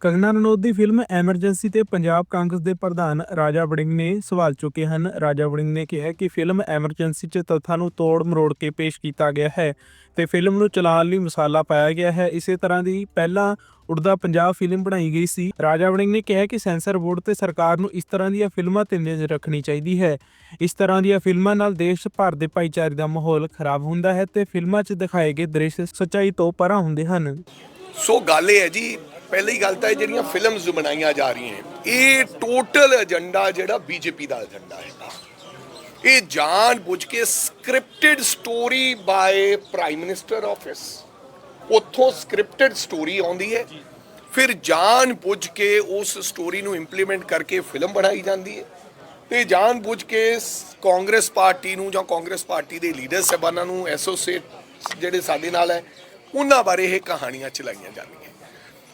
ਕੰਗਨਾ ਰਣੌਤ ਦੀ film emergency ਤੇ ਪੰਜਾਬ ਕਾਂਗਰਸ ਦੇ ਪ੍ਰਧਾਨ ਰਾਜਾ ਵੜਿੰਗ ਨੇ ਸਵਾਲ ਚੁੱਕੇ ਹਨ। ਰਾਜਾ ਵੜਿੰਗ ਨੇ ਕਿਹਾ ਕਿ ਫਿਲਮ ਐਮਰਜੈਂਸੀ 'ਚ ਤੱਥਾਂ ਨੂੰ ਤੋੜ ਮਰੋੜ ਕੇ ਪੇਸ਼ ਕੀਤਾ ਗਿਆ ਹੈ ਤੇ ਫਿਲਮ ਨੂੰ ਚਲਾਉਣ ਲਈ ਮਸਾਲਾ ਪਾਇਆ ਗਿਆ ਹੈ। ਇਸੇ ਤਰ੍ਹਾਂ ਦੀ ਪਹਿਲਾਂ ਉੜਦਾ ਪੰਜਾਬ ਫਿਲਮ ਬਣਾਈ ਗਈ ਸੀ। ਰਾਜਾ ਵੜਿੰਗ ਨੇ ਕਿਹਾ ਕਿ ਸੈਂਸਰ ਬੋਰਡ ਤੇ ਸਰਕਾਰ ਨੂੰ ਇਸ ਤਰ੍ਹਾਂ ਦੀਆਂ ਫਿਲਮਾਂ ਤੇ ਨਜ਼ਰ ਰੱਖਣੀ ਚਾਹੀਦੀ ਹੈ। ਇਸ ਤਰ੍ਹਾਂ ਦੀਆਂ ਫਿਲਮਾਂ ਨਾਲ ਦੇਸ਼ ਭਰ ਦੇ ਭਾਈਚਾਰੇ ਦਾ ਮਾਹੌਲ ਖਰਾਬ ਹੁੰਦਾ ਹੈ ਤੇ ਫਿਲਮਾਂ 'ਚ ਦਿਖਾਏ ਗਏ ਦ੍ਰਿਸ਼ ਸੱਚਾਈ ਤੋਂ ਪਰਾਂ ਹੁੰਦੇ ਹਨ। ਸੋ ਗੱਲ ਇਹ ਹੈ ਜੀ ਪਹਿਲੀ ਗੱਲ ਤਾਂ ਇਹ ਜਿਹੜੀਆਂ ਫਿਲਮਸ ਬਣਾਈਆਂ ਜਾ ਰਹੀਆਂ ਇਹ ਟੋਟਲ ਏਜੰਡਾ ਜਿਹੜਾ ਬੀਜੇਪੀ ਦਾ ਏਜੰਡਾ ਹੈਗਾ ਇਹ ਜਾਣ ਬੁੱਝ ਕੇ scripted story by prime minister office ਉੱਥੋਂ ਸਕ੍ਰਿਪਟਡ ਸਟੋਰੀ ਆਉਂਦੀ ਹੈ, ਫਿਰ ਜਾਣ ਬੁੱਝ ਕੇ ਉਸ ਸਟੋਰੀ ਨੂੰ ਇੰਪਲੀਮੈਂਟ ਕਰਕੇ ਫਿਲਮ ਬਣਾਈ ਜਾਂਦੀ ਹੈ। ਤੇ ਜਾਣ ਬੁੱਝ ਕੇ ਕਾਂਗਰਸ ਪਾਰਟੀ ਨੂੰ ਜਾਂ ਕਾਂਗਰਸ ਪਾਰਟੀ ਦੇ ਲੀਡਰ ਸਾਹਿਬਾਨਾਂ ਨੂੰ ਐਸੋਸੀਏਟ ਜਿਹੜੇ ਸਾਡੇ ਨਾਲ ਹੈ, ਉਹਨਾਂ ਬਾਰੇ ਇਹ ਕਹਾਣੀਆਂ ਚਲਾਈਆਂ ਜਾਂਦੀਆਂ।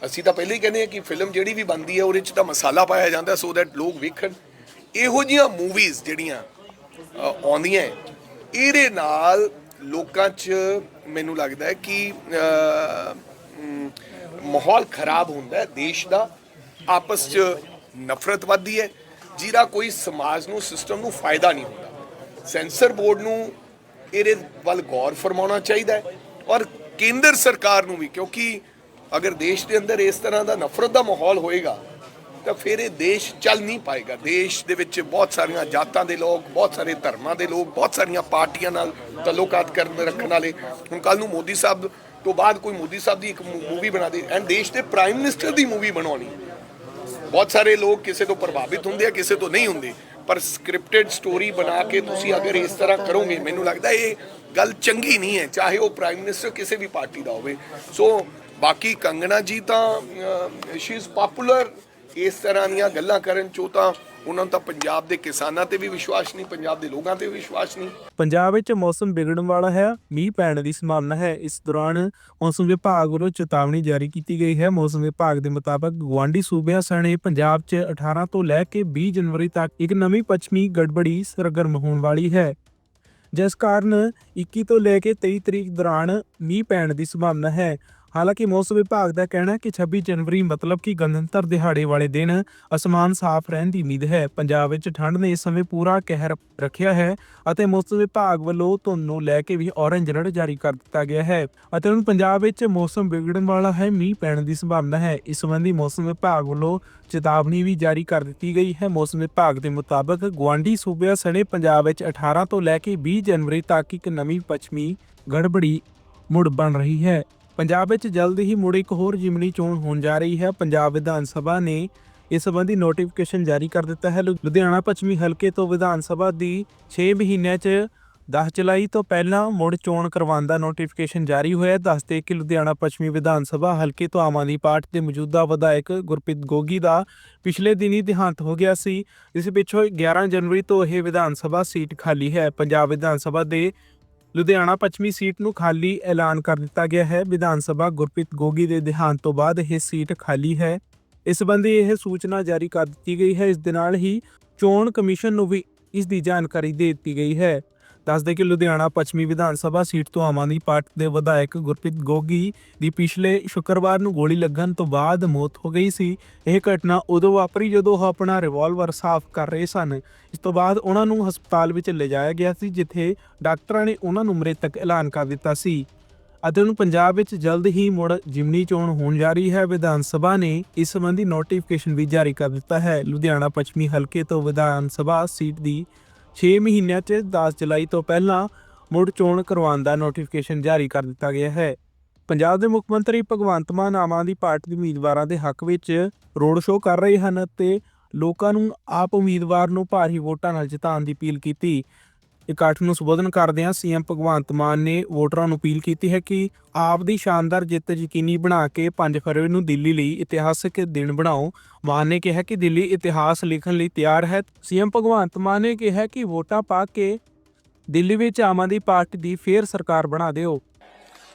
ਅਸੀਂ ਤਾਂ ਪਹਿਲਾਂ ਹੀ ਕਹਿੰਦੇ ਹਾਂ ਕਿ ਫਿਲਮ ਜਿਹੜੀ ਵੀ ਬਣਦੀ ਹੈ, ਉਹਦੇ 'ਚ ਤਾਂ ਮਸਾਲਾ ਪਾਇਆ ਜਾਂਦਾ ਸੋ ਦੈਟ ਲੋਕ ਵੇਖਣ। ਇਹੋ ਜਿਹੀਆਂ ਮੂਵੀਜ਼ ਜਿਹੜੀਆਂ ਆਉਂਦੀਆਂ ਇਹਦੇ ਨਾਲ ਲੋਕਾਂ 'ਚ ਮੈਨੂੰ ਲੱਗਦਾ ਹੈ ਕਿ ਮਾਹੌਲ ਖਰਾਬ ਹੁੰਦਾ ਹੈ, ਦੇਸ਼ ਦਾ। ਆਪਸ 'ਚ ਨਫ਼ਰਤ ਵੱਧਦੀ ਹੈ, ਜਿਹਦਾ ਕੋਈ ਸਮਾਜ ਨੂੰ ਸਿਸਟਮ ਨੂੰ ਫਾਇਦਾ ਨਹੀਂ ਹੁੰਦਾ। ਸੈਂਸਰ ਬੋਰਡ ਨੂੰ ਇਹਦੇ ਵੱਲ ਗੌਰ ਫਰਮਾਉਣਾ ਚਾਹੀਦਾ ਹੈ, ਔਰ ਕੇਂਦਰ ਸਰਕਾਰ ਨੂੰ ਵੀ, ਕਿਉਂਕਿ ਅਗਰ ਦੇਸ਼ ਦੇ ਅੰਦਰ ਇਸ ਤਰ੍ਹਾਂ ਦਾ ਨਫ਼ਰਤ ਦਾ ਮਾਹੌਲ ਹੋਏਗਾ, ਤਾਂ ਫਿਰ ਇਹ ਦੇਸ਼ ਚੱਲ ਨਹੀਂ ਪਾਏਗਾ। ਦੇਸ਼ ਦੇ ਵਿੱਚ ਬਹੁਤ ਸਾਰੀਆਂ ਜਾਤਾਂ ਦੇ ਲੋਕ, ਬਹੁਤ ਸਾਰੇ ਧਰਮਾਂ ਦੇ ਲੋਕ, ਬਹੁਤ ਸਾਰੀਆਂ ਪਾਰਟੀਆਂ ਨਾਲ ਤਾਲੁਕਾਤ ਕਰਨ, ਰੱਖਣ ਵਾਲੇ। ਹੁਣ ਕੱਲ ਨੂੰ ਮੋਦੀ ਸਾਹਿਬ ਤੋਂ ਬਾਅਦ ਕੋਈ ਮੋਦੀ ਸਾਹਿਬ ਦੀ ਇੱਕ ਮੂਵੀ ਬਣਾ ਦੇ। ਐਂਡ ਦੇਸ਼ ਦੇ ਪ੍ਰਾਈਮ ਮਿਨਿਸਟਰ ਦੀ ਮੂਵੀ ਬਣਾਉਣੀ। ਬਹੁਤ ਸਾਰੇ ਲੋਕ ਕਿਸੇ ਤੋਂ ਪ੍ਰਭਾਵਿਤ ਹੁੰਦੇ ਆ, ਕਿਸੇ ਤੋਂ ਨਹੀਂ ਹੁੰਦੇ। ਪਰ ਸਕ੍ਰਿਪਟਡ ਸਟੋਰੀ ਬਣਾ ਕੇ ਤੁਸੀਂ ਅਗਰ ਇਸ ਤਰ੍ਹਾਂ ਕਰੋਗੇ, ਮੈਨੂੰ ਲੱਗਦਾ ਇਹ ਗੱਲ ਚੰਗੀ ਨਹੀਂ ਹੈ, ਚਾਹੇ ਉਹ ਪ੍ਰਾਈਮ ਮਿਨਿਸਟਰ ਕਿਸੇ ਵੀ ਪਾਰਟੀ ਦਾ ਹੋਵੇ। ਸੋ ਬਾਕੀ ਕੰਗਣਾ ਜੀ ਤਾਂ ਸ਼ੀ ਇਜ਼ ਪਪੂਲਰ ਇਸ ਤਰ੍ਹਾਂ ਦੀਆਂ ਗੱਲਾਂ ਕਰਨ ਚੋਂ ਤਾਂ ਉਹਨਾਂ ਨੂੰ ਤਾਂ ਪੰਜਾਬ ਦੇ ਕਿਸਾਨਾਂ ਤੇ ਵੀ ਵਿਸ਼ਵਾਸ ਨਹੀਂ, ਪੰਜਾਬ ਦੇ ਲੋਕਾਂ ਤੇ ਵੀ ਵਿਸ਼ਵਾਸ ਨਹੀਂ। ਪੰਜਾਬ ਵਿੱਚ ਮੌਸਮ ਵਿਗੜਨ ਵਾਲਾ ਹੈ, ਮੀਂਹ ਪੈਣ ਦੀ ਸੰਭਾਵਨਾ ਹੈ। ਇਸ ਦੌਰਾਨ ਮੌਸਮ ਵਿਭਾਗ ਵੱਲੋਂ ਚੇਤਾਵਨੀ ਜਾਰੀ ਕੀਤੀ ਗਈ ਹੈ। ਮੌਸਮ ਵਿਭਾਗ ਦੇ ਮੁਤਾਬਕ ਗੁਆਂਢੀ ਸੂਬਿਆਂ ਸਣੇ ਪੰਜਾਬ 'ਚ 18 ਤੋਂ ਲੈ ਕੇ 20 ਜਨਵਰੀ ਤੱਕ ਇੱਕ ਨਵੀਂ ਪੱਛਮੀ ਗੜਬੜੀ ਸਰਗਰਮ ਹੋਣ ਵਾਲੀ ਹੈ। ਜਿਸ ਕਾਰਨ 21 ਤੋਂ ਲੈ ਕੇ 23 ਤਰੀਕ ਦੌਰਾਨ ਮੀਂਹ ਪੈਣ ਦੀ ਸੰਭਾਵਨਾ ਹੈ। ਹਾਲਾਂਕਿ ਮੌਸਮ ਵਿਭਾਗ ਦਾ ਕਹਿਣਾ ਹੈ ਕਿ 26 ਜਨਵਰੀ ਮਤਲਬ ਕਿ ਗਣਤੰਤਰ ਦਿਹਾੜੇ ਵਾਲੇ ਦਿਨ ਅਸਮਾਨ ਸਾਫ਼ ਰਹਿਣ ਦੀ ਉਮੀਦ ਹੈ। ਪੰਜਾਬ ਵਿੱਚ ਠੰਡ ਨੇ ਇਸ ਸਮੇਂ ਪੂਰਾ ਕਹਿਰ ਰੱਖਿਆ ਹੈ ਅਤੇ ਮੌਸਮ ਵਿਭਾਗ ਵੱਲੋਂ ਧੁੰਦ ਨੂੰ ਲੈ ਕੇ ਵੀ ਔਰੰਜ ਅਲਰਟ ਜਾਰੀ ਕਰ ਦਿੱਤਾ ਗਿਆ ਹੈ ਅਤੇ ਹੁਣ ਪੰਜਾਬ ਵਿੱਚ ਮੌਸਮ ਵਿਗੜਨ ਵਾਲਾ ਹੈ, ਮੀਂਹ ਪੈਣ ਦੀ ਸੰਭਾਵਨਾ ਹੈ। ਇਸ ਸੰਬੰਧੀ ਮੌਸਮ ਵਿਭਾਗ ਵੱਲੋਂ ਚੇਤਾਵਨੀ ਵੀ ਜਾਰੀ ਕਰ ਦਿੱਤੀ ਗਈ ਹੈ। ਮੌਸਮ ਵਿਭਾਗ ਦੇ ਮੁਤਾਬਕ ਗੁਆਂਢੀ ਸੂਬਿਆਂ ਸਣੇ ਪੰਜਾਬ ਵਿੱਚ 18 ਤੋਂ ਲੈ ਕੇ 20 ਜਨਵਰੀ ਤੱਕ ਇੱਕ ਨਵੀਂ ਪੱਛਮੀ ਗੜਬੜੀ ਮੁੜ ਬਣ ਰਹੀ ਹੈ। ਪੰਜਾਬ ਵਿੱਚ ਜਲਦ ਹੀ ਮੁੜ ਇੱਕ ਹੋਰ ਜਿਮਨੀ ਚੋਣ ਹੋਣ ਜਾ ਰਹੀ ਹੈ। ਪੰਜਾਬ ਵਿਧਾਨ ਸਭਾ ਨੇ ਇਸ ਸੰਬੰਧੀ ਨੋਟੀਫਿਕੇਸ਼ਨ ਜਾਰੀ ਕਰ ਦਿੱਤਾ ਹੈ। ਲੁ- ਲੁਧਿਆਣਾ ਪੱਛਮੀ ਹਲਕੇ ਤੋਂ ਵਿਧਾਨ ਸਭਾ ਦੀ 6 ਮਹੀਨਿਆਂ 'ਚ 10 ਜੁਲਾਈ ਤੋਂ ਪਹਿਲਾਂ ਮੁੜ ਚੋਣ ਕਰਵਾਉਣ ਦਾ ਨੋਟੀਫਿਕੇਸ਼ਨ ਜਾਰੀ ਹੋਇਆ ਦੱਸਦੇ ਕਿ ਲੁਧਿਆਣਾ ਪੱਛਮੀ ਵਿਧਾਨ ਸਭਾ ਹਲਕੇ ਤੋਂ ਆਮ ਆਦਮੀ ਪਾਰਟੀ ਦੇ ਮੌਜੂਦਾ ਵਿਧਾਇਕ ਗੁਰਪ੍ਰੀਤ ਗੋਗੀ ਦਾ ਪਿਛਲੇ ਦਿਨੀ ਦੇਹਾਂਤ ਹੋ ਗਿਆ ਸੀ। ਇਸ ਪਿੱਛੋਂ 11 ਜਨਵਰੀ ਤੋਂ ਇਹ ਵਿਧਾਨ ਸਭਾ ਸੀਟ ਖਾਲੀ ਹੈ। ਪੰਜਾਬ ਵਿਧਾਨ ਸਭਾ ਦੇ ਲੁਧਿਆਣਾ ਪੱਛਮੀ ਸੀਟ ਨੂੰ ਖਾਲੀ ਐਲਾਨ ਕਰ ਦਿੱਤਾ ਗਿਆ ਹੈ। ਵਿਧਾਨ ਸਭਾ ਗੁਰਪ੍ਰੀਤ ਗੋਗੀ ਦੇ ਦੇਹਾਂਤ ਤੋਂ ਬਾਅਦ ਇਹ ਸੀਟ ਖਾਲੀ ਹੈ। ਇਸ ਸੰਬੰਧੀ ਇਹ ਸੂਚਨਾ ਜਾਰੀ ਕਰ ਦਿੱਤੀ ਗਈ ਹੈ। ਇਸ ਦੇ ਨਾਲ ਹੀ ਚੋਣ ਕਮਿਸ਼ਨ ਨੂੰ ਵੀ ਇਸ ਦੀ ਜਾਣਕਾਰੀ ਦੇ ਦਿੱਤੀ ਗਈ ਹੈ। ਦੱਸਦੇ ਕਿ ਲੁਧਿਆਣਾ ਪੱਛਮੀ ਵਿਧਾਨ ਸਭਾ ਸੀਟ ਤੋਂ ਆਮ ਆਦਮੀ ਪਾਰਟੀ ਦੇ ਵਿਧਾਇਕ ਗੁਰਪ੍ਰੀਤ ਗੋਗੀ ਦੀ ਪਿਛਲੇ ਸ਼ੁੱਕਰਵਾਰ ਨੂੰ ਗੋਲੀ ਲੱਗਣ ਤੋਂ ਬਾਅਦ ਮੌਤ ਹੋ ਗਈ ਸੀ। ਇਹ ਘਟਨਾ ਉਦੋਂ ਵਾਪਰੀ ਜਦੋਂ ਉਹ ਆਪਣਾ ਰਿਵਾਲਵਰ ਸਾਫ਼ ਕਰ ਰਹੇ ਸਨ। ਇਸ ਤੋਂ ਬਾਅਦ ਉਹਨਾਂ ਨੂੰ ਹਸਪਤਾਲ ਵਿੱਚ ਲਿਜਾਇਆ ਗਿਆ ਸੀ, ਜਿੱਥੇ ਡਾਕਟਰਾਂ ਨੇ ਉਹਨਾਂ ਨੂੰ ਮ੍ਰਿਤਕ ਐਲਾਨ ਕਰ ਦਿੱਤਾ ਸੀ। ਅਤੇ ਹੁਣ ਪੰਜਾਬ ਵਿੱਚ ਜਲਦ ਹੀ ਮੁੜ ਜਿਮਨੀ ਚੋਣ ਹੋਣ ਜਾ ਰਹੀ ਹੈ। ਵਿਧਾਨ ਸਭਾ ਨੇ ਇਸ ਸੰਬੰਧੀ ਨੋਟੀਫਿਕੇਸ਼ਨ ਵੀ ਜਾਰੀ ਕਰ ਦਿੱਤਾ ਹੈ। ਲੁਧਿਆਣਾ ਪੱਛਮੀ ਹਲਕੇ ਤੋਂ ਵਿਧਾਨ ਸਭਾ ਸੀਟ ਦੀ 6 ਮਹੀਨਿਆਂ 'ਚ 10 ਜੁਲਾਈ ਤੋਂ ਪਹਿਲਾਂ ਮੁੜ ਚੋਣ ਕਰਵਾਉਣ ਦਾ ਨੋਟੀਫਿਕੇਸ਼ਨ ਜਾਰੀ ਕਰ ਦਿੱਤਾ ਗਿਆ ਹੈ। ਪੰਜਾਬ ਦੇ ਮੁੱਖ ਮੰਤਰੀ ਭਗਵੰਤ ਮਾਨ ਆਮ ਆਦਮੀ ਪਾਰਟੀ ਦੇ ਉਮੀਦਵਾਰਾਂ ਦੇ ਹੱਕ ਵਿੱਚ ਰੋਡ ਸ਼ੋਅ ਕਰ ਰਹੇ ਹਨ ਅਤੇ ਲੋਕਾਂ ਨੂੰ ਆਪ ਉਮੀਦਵਾਰ ਨੂੰ ਭਾਰੀ ਵੋਟਾਂ ਨਾਲ ਜਿਤਾਉਣ ਦੀ ਅਪੀਲ ਕੀਤੀ। ਇਕੱਠ ਨੂੰ ਸੰਬੋਧਨ ਕਰਦਿਆਂ ਸੀਐਮ ਭਗਵੰਤ ਮਾਨ ਨੇ ਵੋਟਰਾਂ ਨੂੰ ਅਪੀਲ ਕੀਤੀ ਹੈ ਕਿ ਆਪ ਦੀ ਸ਼ਾਨਦਾਰ ਜਿੱਤ ਯਕੀਨੀ ਬਣਾ ਕੇ 5 ਫਰਵਰੀ ਨੂੰ ਦਿੱਲੀ ਲਈ ਇਤਿਹਾਸਕ ਦਿਨ ਬਣਾਓ ਮਾਨ ਨੇ ਕਿਹਾ ਕਿ ਦਿੱਲੀ ਇਤਿਹਾਸ ਲਿਖਣ ਲਈ ਤਿਆਰ ਹੈ ਸੀਐਮ ਭਗਵੰਤ ਮਾਨ ਨੇ ਕਿਹਾ ਕਿ ਵੋਟਾਂ ਪਾ ਕੇ ਦਿੱਲੀ ਵਿੱਚ ਆਮ ਆਦਮੀ ਪਾਰਟੀ ਦੀ ਫੇਰ ਸਰਕਾਰ ਬਣਾ ਦਿਓ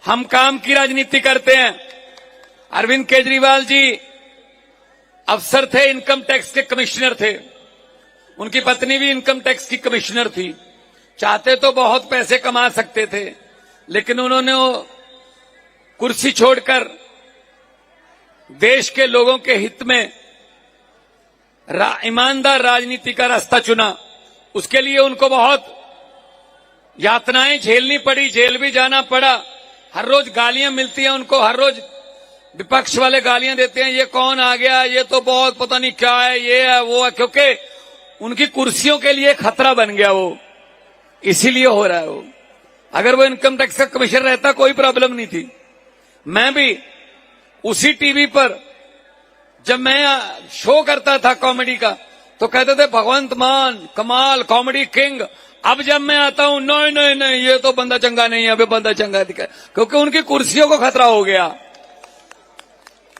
हम काम की राजनीति करते हैं अरविंद केजरीवाल जी अफसर थे इनकम टैक्स के कमिश्नर थे उनकी पत्नी भी इनकम टैक्स की कमिश्नर थी चाहते तो बहुत पैसे कमा सकते थे लेकिन उन्होंने वो कुर्सी छोड़कर देश के लोगों के हित में रा, ईमानदार राजनीति का रास्ता चुना। उसके लिए उनको बहुत यातनाएँ झेलनी पड़ी जेल भी जाना पड़ा। हर रोज गालियाँ मिलती हैं उनको हर रोज विपक्ष वाले गालियाँ देते हैं ये कौन आ गया? ये तो बहुत पता नहीं क्या है ये है वो है। क्योंकि उनकी कुर्सियों के लिए खतरा बन गया वो। इसीलिए हो रहा है वो। अगर वो इनकम टैक्स का कमिश्नर रहता, कोई प्रॉब्लम नहीं थी। मैं भी उसी टीवी पर, जब मैं शो करता था कॉमेडी का तो कहते थे, भगवंत मान, कमाल कॉमेडी किंग अब जब मैं आता हूँ, नहीं नहीं नहीं, ये तो बंदा चंगा नहीं है, अभी बंदा चंगा दिखा क्योंकि उनकी कुर्सियों को खतरा हो गया।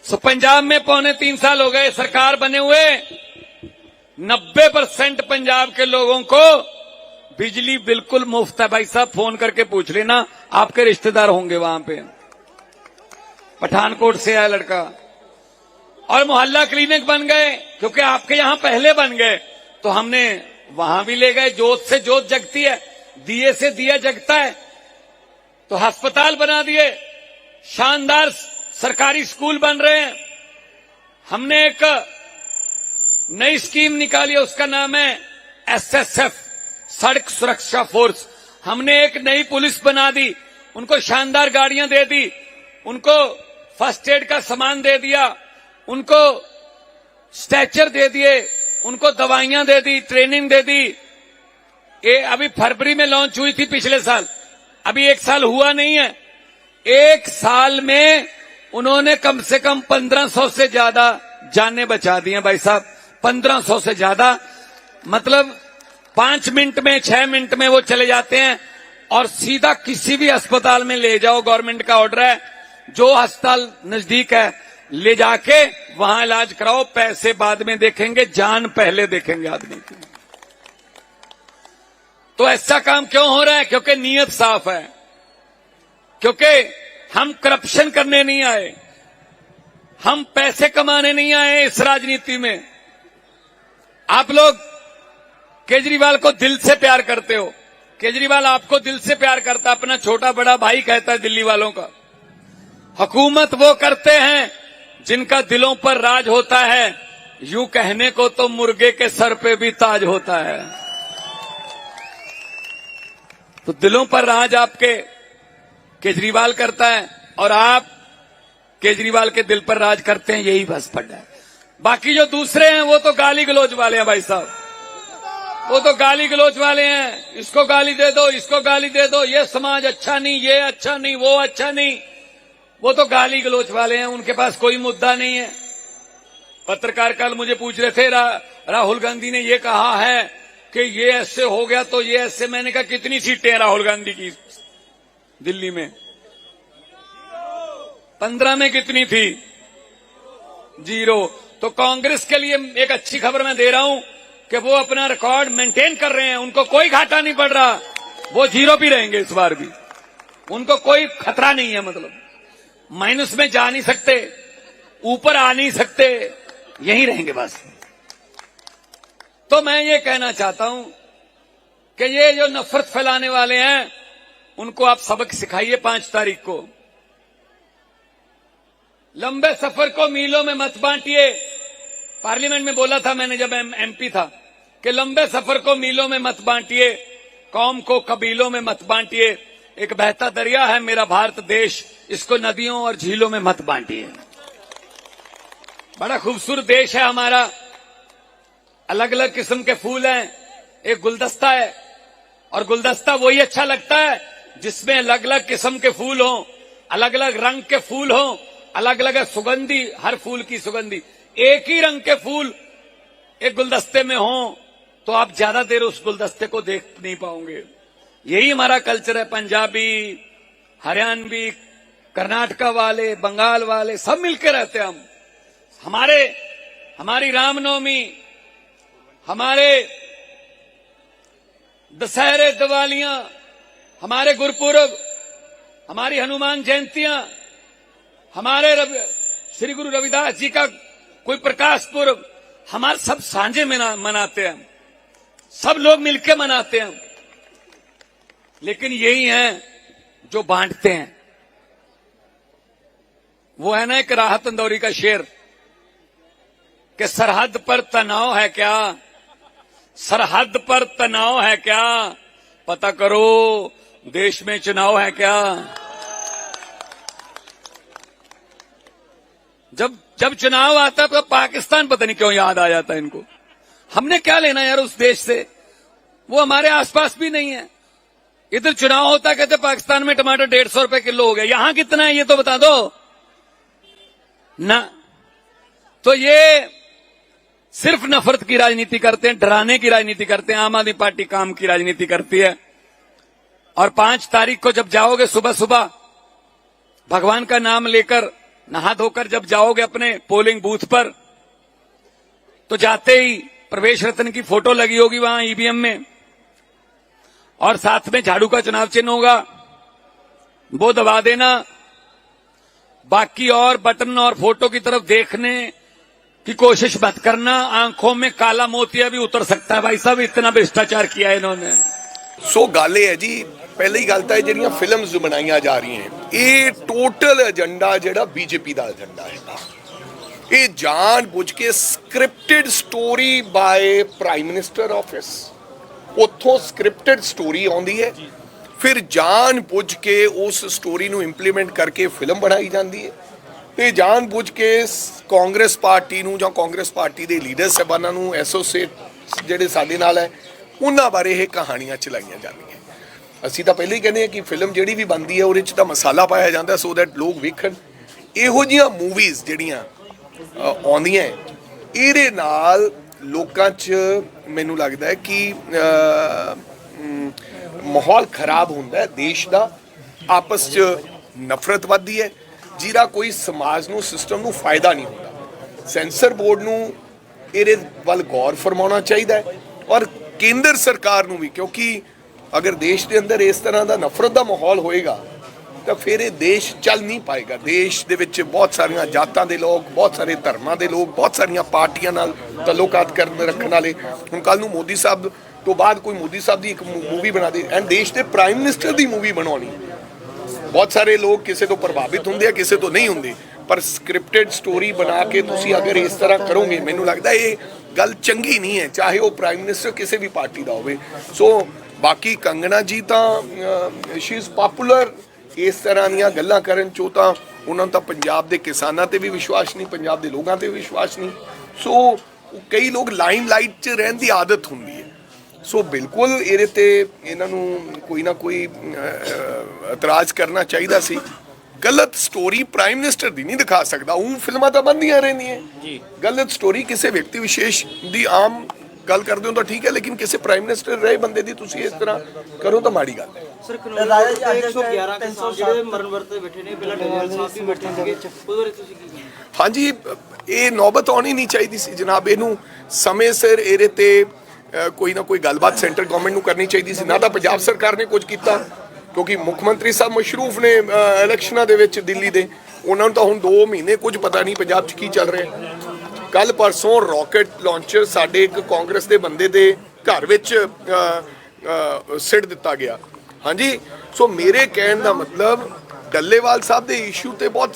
सो पंजाब में पौने तीन साल हो गए, सरकार बने हुए, नब्बे परसेंट पंजाब के लोगों को बिजली बिल्कुल मुफ़्त है भाई साहब, फ़ोन करके पूछ लेना। आपके रिश्तेदार होंगे वहाँ पे। पठानकोट से आया लड़का। और मोहल्ला क्लिनिक बन गए, क्योंकि आपके यहाँ पहले बन गए। तो हमने वहाँ भी ले गए, जोत से जोत जगती है, दिए से दिया जगता है। तो अस्पताल बना दिए। शानदार सरकारी स्कूल बन रहे हैं। हमने एक नई स्कीम निकाली है, उसका नाम है एसएसएफ। सड़क सुरक्षा फोर्स। हमने एक नई पुलिस बना दी। उनको शानदार गाड़ियाँ दे दी। उनको फ़र्स्ट एड का सामान दे दिया। उनको स्ट्रेचर दे दिए। उनको दवाइयाँ दे दी, ट्रेनिंग दे दी। ये अभी फरवरी में लॉन्च हुई थी पिछले साल। अभी एक साल हुआ नहीं है। एक साल में उन्होंने कम से कम 1500 से ज़्यादा जाने बचा दी हैं भाई साहब। 1500 से ज़्यादा। मतलब पाँच मिनट में, छह मिनट में वो चले जाते हैं और सीधा किसी भी अस्पताल में ले जाओ, गवर्नमेंट का ऑर्डर है। जो अस्पताल नज़दीक है, ले जाके वहाँ इलाज कराओ, पैसे बाद में देखेंगे, जान पहले देखेंगे आदमी की। तो ऐसा काम क्यों हो रहा है? क्योंकि नीयत साफ़ है। क्योंकि हम करप्शन करने नहीं आए। हम पैसे कमाने नहीं आए इस राजनीति में। आप लोग केजरीवाल को दिल से प्यार करते हो। केजरीवाल आपको दिल से प्यार करता, अपना छोटा बड़ा भाई कहता है दिल्ली वालों का। हुकूमत वो करते हैं जिनका दिलों पर राज होता है। यूँ कहने को तो मुर्गे के सर पे भी ताज होता है। तो दिलों पर राज आपके केजरीवाल करता है और आप केजरीवाल के दिल पर राज करते हैं, यही बस पड़ा है। बाकी जो दूसरे हैं वो तो गाली गलोच वाले हैं भाई साहब। वो तो गाली गलोच वाले हैं। इसको गाली दे दो इसको गाली दे दो। ये समाज अच्छा नहीं ये अच्छा नहीं वो अच्छा नहीं। वो तो गाली गलोच वाले हैं उनके पास कोई मुद्दा नहीं है। पत्रकार कल मुझे पूछ रहे थे रा, राहुल गांधी ने ये कहा है कि ये ऐसे हो गया तो ये ऐसे। मैंने कहा कितनी सीटें हैं राहुल गांधी की दिल्ली में? पंद्रह में कितनी थी? ज़ीरो। तो कांग्रेस के लिए एक अच्छी खबर मैं दे रहा हूँ। कि वो अपना रिकॉर्ड मेंटेन कर रहे हैं, उनको कोई घाटा नहीं पड़ रहा। वो ज़ीरो भी रहेंगे इस बार भी। उनको कोई खतरा नहीं है मतलब। माइनस में जा नहीं सकते, ऊपर आ नहीं सकते, यहीं रहेंगे बस। तो मैं ये कहना चाहता हूँ कि ये जो नफरत फैलाने वाले हैं, उनको आप सबक सिखाइए पाँच तारीख को। लंबे सफ़र को मीलों में मत बांटिए। पार्लियामेंट में बोला था मैंने जब एमपी था। कि लंबे सफ़र को मीलों में मत बांटिए, कौम को कबीलों में मत बांटिए। एक बहता दरिया है मेरा भारत देश, इसको नदियों और झीलों में मत बांटिए। बड़ा खूबसूरत देश है हमारा। अलग अलग किस्म के फूल हैं, एक गुलदस्ता है, और गुलदस्ता वही अच्छा लगता है जिसमें अलग अलग किस्म के फूल हों अलग अलग रंग के फूल हों अलग अलग सुगंधी, हर फूल की सुगंधी। एक ही रंग के फूल एक गुलदस्ते में हों तो आप ज़्यादा देर उस गुलदस्ते को देख नहीं पाओगे। यही हमारा कल्चर है पंजाबी हरियाणवी कर्नाटका वाले बंगाल वाले सब मिलके रहते हैं हम। हमारे हमारी रामनवमी हमारे दशहरे दिवालियाँ हमारे गुरुपुरब हमारी हनुमान जयंतियाँ हमारे श्री गुरु रविदास जी का कोई प्रकाश पूर्व हमारे सब सांझे मना, मनाते हैं सब लोग मिलके मनाते हैं। लेकिन यही हैं जो बांटते हैं। वो है ना एक राहत अंदौरी का शेर कि सरहद पर तनाव है क्या? सरहद पर तनाव है क्या? पता करो, देश में चुनाव है क्या? जब जब चुनाव आता है तो पाकिस्तान पता नहीं क्यों याद आ जाता है इनको। हमने क्या लेना यार उस देश से? वो हमारे आसपास भी नहीं है। इधर चुनाव होता, कहते पाकिस्तान में टमाटर डेढ़ सौ रुपए किलो हो गया। यहाँ कितना है ये तो बता दो। ना। तो ये सिर्फ़ नफरत की राजनीति करते हैं, डराने की राजनीति करते हैं, आम आदमी पार्टी काम की राजनीति करती है। और पाँच तारीख को जब जाओगे सुबह सुबह, भगवान का नाम लेकर, नहा धोकर जब जाओगे अपने पोलिंग बूथ पर तो जाते ही प्रवेश रत्न की फोटो लगी होगी वहां ईवीएम में और साथ में झाड़ू का चुनाव चिन्ह होगा वो दबा देना बाकी और बटन और फोटो की तरफ देखने की कोशिश मत करना आंखों में काला मोतिया भी उतर सकता है भाई साहब इतना भ्रष्टाचार किया है इन्होंने ਸੋ ਗੱਲ ਇਹ ਹੈ ਜੀ ਪਹਿਲੀ ਗੱਲ ਤਾਂ ਇਹ ਜਿਹੜੀਆਂ ਫਿਲਮਸ ਬਣਾਈਆਂ ਜਾ ਰਹੀਆਂ ਇਹ ਟੋਟਲ ਏਜੰਡਾ ਜਿਹੜਾ ਬੀਜੇਪੀ ਦਾ ਏਜੰਡਾ ਹੈਗਾ ਇਹ ਜਾਣ ਬੁੱਝ ਕੇ scripted story by prime minister office ਉੱਥੋਂ ਸਕ੍ਰਿਪਟਡ ਸਟੋਰੀ ਆਉਂਦੀ ਹੈ। ਫਿਰ ਜਾਣ ਬੁੱਝ ਕੇ ਉਸ ਸਟੋਰੀ ਨੂੰ ਇੰਪਲੀਮੈਂਟ ਕਰਕੇ ਫਿਲਮ ਬਣਾਈ ਜਾਂਦੀ ਹੈ। ਤੇ ਜਾਣ ਬੁੱਝ ਕੇ ਕਾਂਗਰਸ ਪਾਰਟੀ ਨੂੰ ਜਾਂ ਕਾਂਗਰਸ ਪਾਰਟੀ ਦੇ ਲੀਡਰ ਸਾਹਿਬਾਨਾਂ ਨੂੰ ਐਸੋਸੀਏਟ ਜਿਹੜੇ ਸਾਡੇ ਨਾਲ ਹੈ ਉਹਨਾਂ ਬਾਰੇ ਇਹ ਕਹਾਣੀਆਂ ਚਲਾਈਆਂ ਜਾਂਦੀਆਂ। ਅਸੀਂ ਤਾਂ ਪਹਿਲਾਂ ਹੀ ਕਹਿੰਦੇ ਆ ਕਿ ਫਿਲਮ ਜਿਹੜੀ ਵੀ ਬਣਦੀ ਹੈ ਉਹਦੇ 'ਚ ਤਾਂ ਮਸਾਲਾ ਪਾਇਆ ਜਾਂਦਾ ਸੋ ਦੈਟ ਲੋਕ ਵੇਖਣ। ਇਹੋ ਜਿਹੀਆਂ ਮੂਵੀਜ਼ ਜਿਹੜੀਆਂ ਆਉਂਦੀਆਂ ਇਹਦੇ ਨਾਲ ਲੋਕਾਂ 'ਚ ਮੈਨੂੰ ਲੱਗਦਾ ਹੈ ਕਿ ਅ, ਮਾਹੌਲ ਖਰਾਬ ਹੁੰਦਾ ਦੇਸ਼ ਦਾ। ਆਪਸ 'ਚ ਨਫ਼ਰਤ ਵੱਧਦੀ ਹੈ ਜਿਹਦਾ ਕੋਈ ਸਮਾਜ ਨੂੰ ਸਿਸਟਮ ਨੂੰ ਫਾਇਦਾ ਨਹੀਂ ਹੁੰਦਾ। ਸੈਂਸਰ ਬੋਰਡ ਨੂੰ ਇਹਦੇ ਵੱਲ ਗੌਰ ਫਰਮਾਉਣਾ ਚਾਹੀਦਾ ਹੈ ਔਰ ਕੇਂਦਰ ਸਰਕਾਰ ਨੂੰ ਵੀ ਕਿਉਂਕਿ ਅਗਰ ਦੇਸ਼ ਦੇ ਅੰਦਰ ਇਸ ਤਰ੍ਹਾਂ ਦਾ ਨਫ਼ਰਤ ਦਾ ਮਾਹੌਲ ਹੋਏਗਾ ਤਾਂ ਫਿਰ ਇਹ ਦੇਸ਼ ਚੱਲ ਨਹੀਂ ਪਾਏਗਾ। ਦੇਸ਼ ਦੇ ਵਿੱਚ ਬਹੁਤ ਸਾਰੀਆਂ ਜਾਤਾਂ ਦੇ ਲੋਕ, ਬਹੁਤ ਸਾਰੇ ਧਰਮਾਂ ਦੇ ਲੋਕ, ਬਹੁਤ ਸਾਰੀਆਂ ਪਾਰਟੀਆਂ ਨਾਲ ਤਾਲੁਕਾਤ ਕਰਨ ਰੱਖਣ ਵਾਲੇ। ਹੁਣ ਕੱਲ ਨੂੰ ਮੋਦੀ ਸਾਹਿਬ ਤੋਂ ਬਾਅਦ ਕੋਈ ਮੋਦੀ ਸਾਹਿਬ ਦੀ ਇੱਕ ਮੂਵੀ ਬਣਾ ਦੇ। ਐਂਡ ਦੇਸ਼ ਦੇ ਪ੍ਰਾਈਮ ਮਿਨਿਸਟਰ ਦੀ ਮੂਵੀ ਬਣਾਉਣੀ। ਬਹੁਤ ਸਾਰੇ ਲੋਕ ਕਿਸੇ ਤੋਂ ਪ੍ਰਭਾਵਿਤ ਹੁੰਦੇ ਆ, ਕਿਸੇ ਤੋਂ ਨਹੀਂ ਹੁੰਦੇ। ਪਰ ਸਕ੍ਰਿਪਟਡ ਸਟੋਰੀ ਬਣਾ ਕੇ ਤੁਸੀਂ ਅਗਰ ਇਸ ਤਰ੍ਹਾਂ ਕਰੋਗੇ, ਮੈਨੂੰ ਲੱਗਦਾ ਇਹ ਗੱਲ ਚੰਗੀ ਨਹੀਂ ਹੈ, ਚਾਹੇ ਉਹ ਪ੍ਰਾਈਮ ਮਿਨਿਸਟਰ ਕਿਸੇ ਵੀ ਪਾਰਟੀ ਦਾ ਹੋਵੇ। ਸੋ ਬਾਕੀ ਕੰਗਣਾ ਜੀ ਤਾਂ ਸ਼ੀ ਇਜ਼ ਪਪੂਲਰ ਇਸ ਤਰ੍ਹਾਂ ਦੀਆਂ ਗੱਲਾਂ ਕਰਨ ਚੋਂ ਤਾਂ ਉਹਨਾਂ ਨੂੰ ਤਾਂ ਪੰਜਾਬ ਦੇ ਕਿਸਾਨਾਂ ਤੇ ਵੀ ਵਿਸ਼ਵਾਸ ਨਹੀਂ ਪੰਜਾਬ ਦੇ ਲੋਕਾਂ ਤੇ ਵੀ ਵਿਸ਼ਵਾਸ ਨਹੀਂ। ਸੋ ਕਈ ਲੋਕ ਲਾਈਮ ਲਾਈਟ 'ਚ ਰਹਿਣ ਦੀ ਆਦਤ ਹੁੰਦੀ ਹੈ। ਸੋ ਬਿਲਕੁਲ ਇਹਦੇ ਤੇ ਇਹਨਾਂ ਨੂੰ ਕੋਈ ਨਾ ਕੋਈ ਇਤਰਾਜ਼ ਕਰਨਾ ਚਾਹੀਦਾ ਸੀ। ਗਲਤ ਸਟੋਰੀ ਪ੍ਰਾਈਮ ਮਿਨਿਸਟਰ ਦੀ ਨਹੀਂ ਦਿਖਾ ਸਕਦਾ। ਉਹ ਫਿਲਮਾਂ ਤਾਂ ਬੰਦੀਆਂ ਰਹਿੰਦੀਆਂ। ਜੀ। ਗਲਤ ਸਟੋਰੀ ਕਿਸੇ ਵਿਅਕਤੀ ਵਿਸ਼ੇਸ਼ ਦੀ ਆਮ ਗੱਲ ਕਰਦੇ ਹੋ ਤਾਂ ਠੀਕ ਹੈ ਲੇਕਿਨ ਕਿਸੇ ਪ੍ਰਾਈਮ ਮਿਨਿਸਟਰ ਰਹੇ ਬੰਦੇ ਦੀ ਤੁਸੀਂ ਇਸ ਤਰ੍ਹਾਂ ਕਰੋ ਤਾਂ ਮਾੜੀ ਗੱਲ ਹੈ। ਸਰ ਕਾਨੂੰਨ ਦੇ 111 ਕਿਸਾਨ ਜਿਹੜੇ ਮਰਨ ਵਰਤ ਤੇ ਬੈਠੇ ਨੇ ਪਹਿਲਾਂ ਡੇਲ ਸਾਹਿਬ ਵੀ ਬੈਠੇ ਸੀਗੇ। ਉਹਦੇ ਬਾਰੇ ਤੁਸੀਂ ਕੀ ਕਹਿੰਦੇ ਹਾਂਜੀ ਇਹ ਨੌਬਤ ਆਉਣੀ ਨਹੀਂ ਚਾਹੀਦੀ ਸੀ ਜਨਾਬ ਇਹਨੂੰ ਸਮੇਂ ਸਿਰ ਇਹਦੇ ਤੇ ਕੋਈ ਨਾ ਕੋਈ ਗੱਲਬਾਤ ਸੈਂਟਰ ਗਵਰਨਮੈਂਟ ਨੂੰ ਕਰਨੀ ਚਾਹੀਦੀ ਸੀ। ਨਾ ਤਾਂ ਪੰਜਾਬ ਸਰਕਾਰ ਨੇ ਕੁਝ ਕੀਤਾ ਕਿਉਂਕਿ ਮੁੱਖ ਮੰਤਰੀ ਸਾਹਿਬ ਮਸ਼ਰੂਫ ਨੇ ਇਲੈਕਸ਼ਨਾਂ ਦੇ ਵਿੱਚ ਦਿੱਲੀ ਦੇ। ਉਹਨਾਂ ਨੂੰ ਤਾਂ ਹੁਣ 2 ਮਹੀਨੇ ਕੁਝ ਪਤਾ ਨਹੀਂ ਪੰਜਾਬ 'ਚ ਕੀ ਚੱਲ ਰਿਹਾ। ਕੱਲ ਪਰਸੋਂ ਰਾਕਟ ਲਾਂਚਰ ਸਾਡੇ ਇੱਕ ਕਾਂਗਰਸ ਦੇ ਬੰਦੇ ਦੇ ਘਰ ਵਿੱਚ ਸਿੱਟ ਦਿੱਤਾ ਗਿਆ। ਹਾਂਜੀ? ਸੋ ਮੇਰੇ ਕਹਿਣ ਦਾ ਮਤਲਬ, ਡੱਲੇਵਾਲ ਸਾਹਿਬ ਦੇ ਇਸ਼ੂ ਤੇ ਬਹੁਤ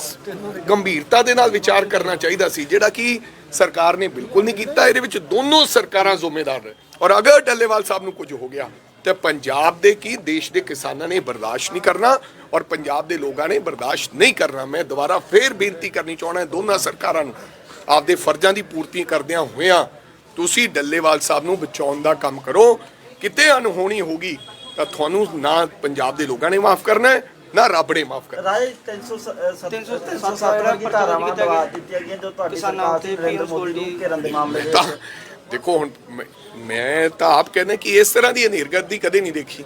ਗੰਭੀਰਤਾ ਦੇ ਨਾਲ ਵਿਚਾਰ ਕਰਨਾ ਚਾਹੀਦਾ ਸੀ, ਜਿਹੜਾ ਕਿ ਸਰਕਾਰ ਨੇ ਬਿਲਕੁਲ ਨਹੀਂ ਕੀਤਾ। ਇਹਦੇ ਵਿੱਚ ਦੋਨੋਂ ਸਰਕਾਰਾਂ ਜ਼ਿੰਮੇਦਾਰ ਨੇ। ਔਰ ਅਗਰ ਡੱਲੇਵਾਲ ਸਾਹਿਬ ਨੂੰ ਕੁਝ ਹੋ ਗਿਆ, ਤੇ ਪੰਜਾਬ ਦੇ ਕੀ, ਦੇਸ਼ ਦੇ ਕਿਸਾਨਾਂ ਨੇ ਬਰਦਾਸ਼ਤ ਨਹੀਂ ਕਰਨਾ ਔਰ ਪੰਜਾਬ ਦੇ ਲੋਕਾਂ ਨੇ ਬਰਦਾਸ਼ਤ ਨਹੀਂ ਕਰਨਾ, ਮੈਂ ਦੁਬਾਰਾ ਫੇਰ ਬੇਨਤੀ ਕਰਨੀ ਚਾਹਣਾ ਦੋਨਾਂ ਸਰਕਾਰਾਂ ਨੂੰ। ਆਪਦੇ ਫਰਜ਼ਾਂ ਦੀ ਪੂਰਤੀ ਕਰਦਿਆਂ ਹੋਇਆਂ ਤੁਸੀਂ ਡੱਲੇਵਾਲ ਸਾਹਿਬ ਨੂੰ ਬਚਾਉਣ ਦਾ ਕੰਮ ਕਰੋ। ਕਿਤੇ ਅਨਹੋਣੀ ਹੋਗੀ ਤਾਂ ਤੁਹਾਨੂੰ ਨਾ ਪੰਜਾਬ ਦੇ ਲੋਕਾਂ ਨੇ ਮਾਫ ਕਰਨਾ ਹੈ ਨਾ ਰੱਬ ਨੇ ਮਾਫ ਕਰਨਾ। ਰਾਜੇ 307 ਦੀ ਧਾਰਾਵਾਂ ਦਵਾ ਦਿੱਤੀਆਂ ਗਈਆਂ ਜੋ ਤੁਹਾਡੀ ਕਿਸਾਨਾਂ ਸਰਕਾਰ ਉੱਤੇ ਤੇ ਨਰਿੰਦਰ ਮੋਦੀ ਨੂੰ ਗੋਲਡੀ ਘੇਰਨ ਦੇ ਮਾਮਲੇ ਦੇ ਤਾਂ ਦੇਖੋ ਹੁਣ ਮੈਂ- ਤਾਂ ਆਪ ਕਹਿੰਦਾ ਕਿ ਇਸ ਤਰ੍ਹਾਂ ਦੀ ਹਨੇਰਗਰਦੀ ਕਦੇ ਨਹੀਂ ਦੇਖੀ।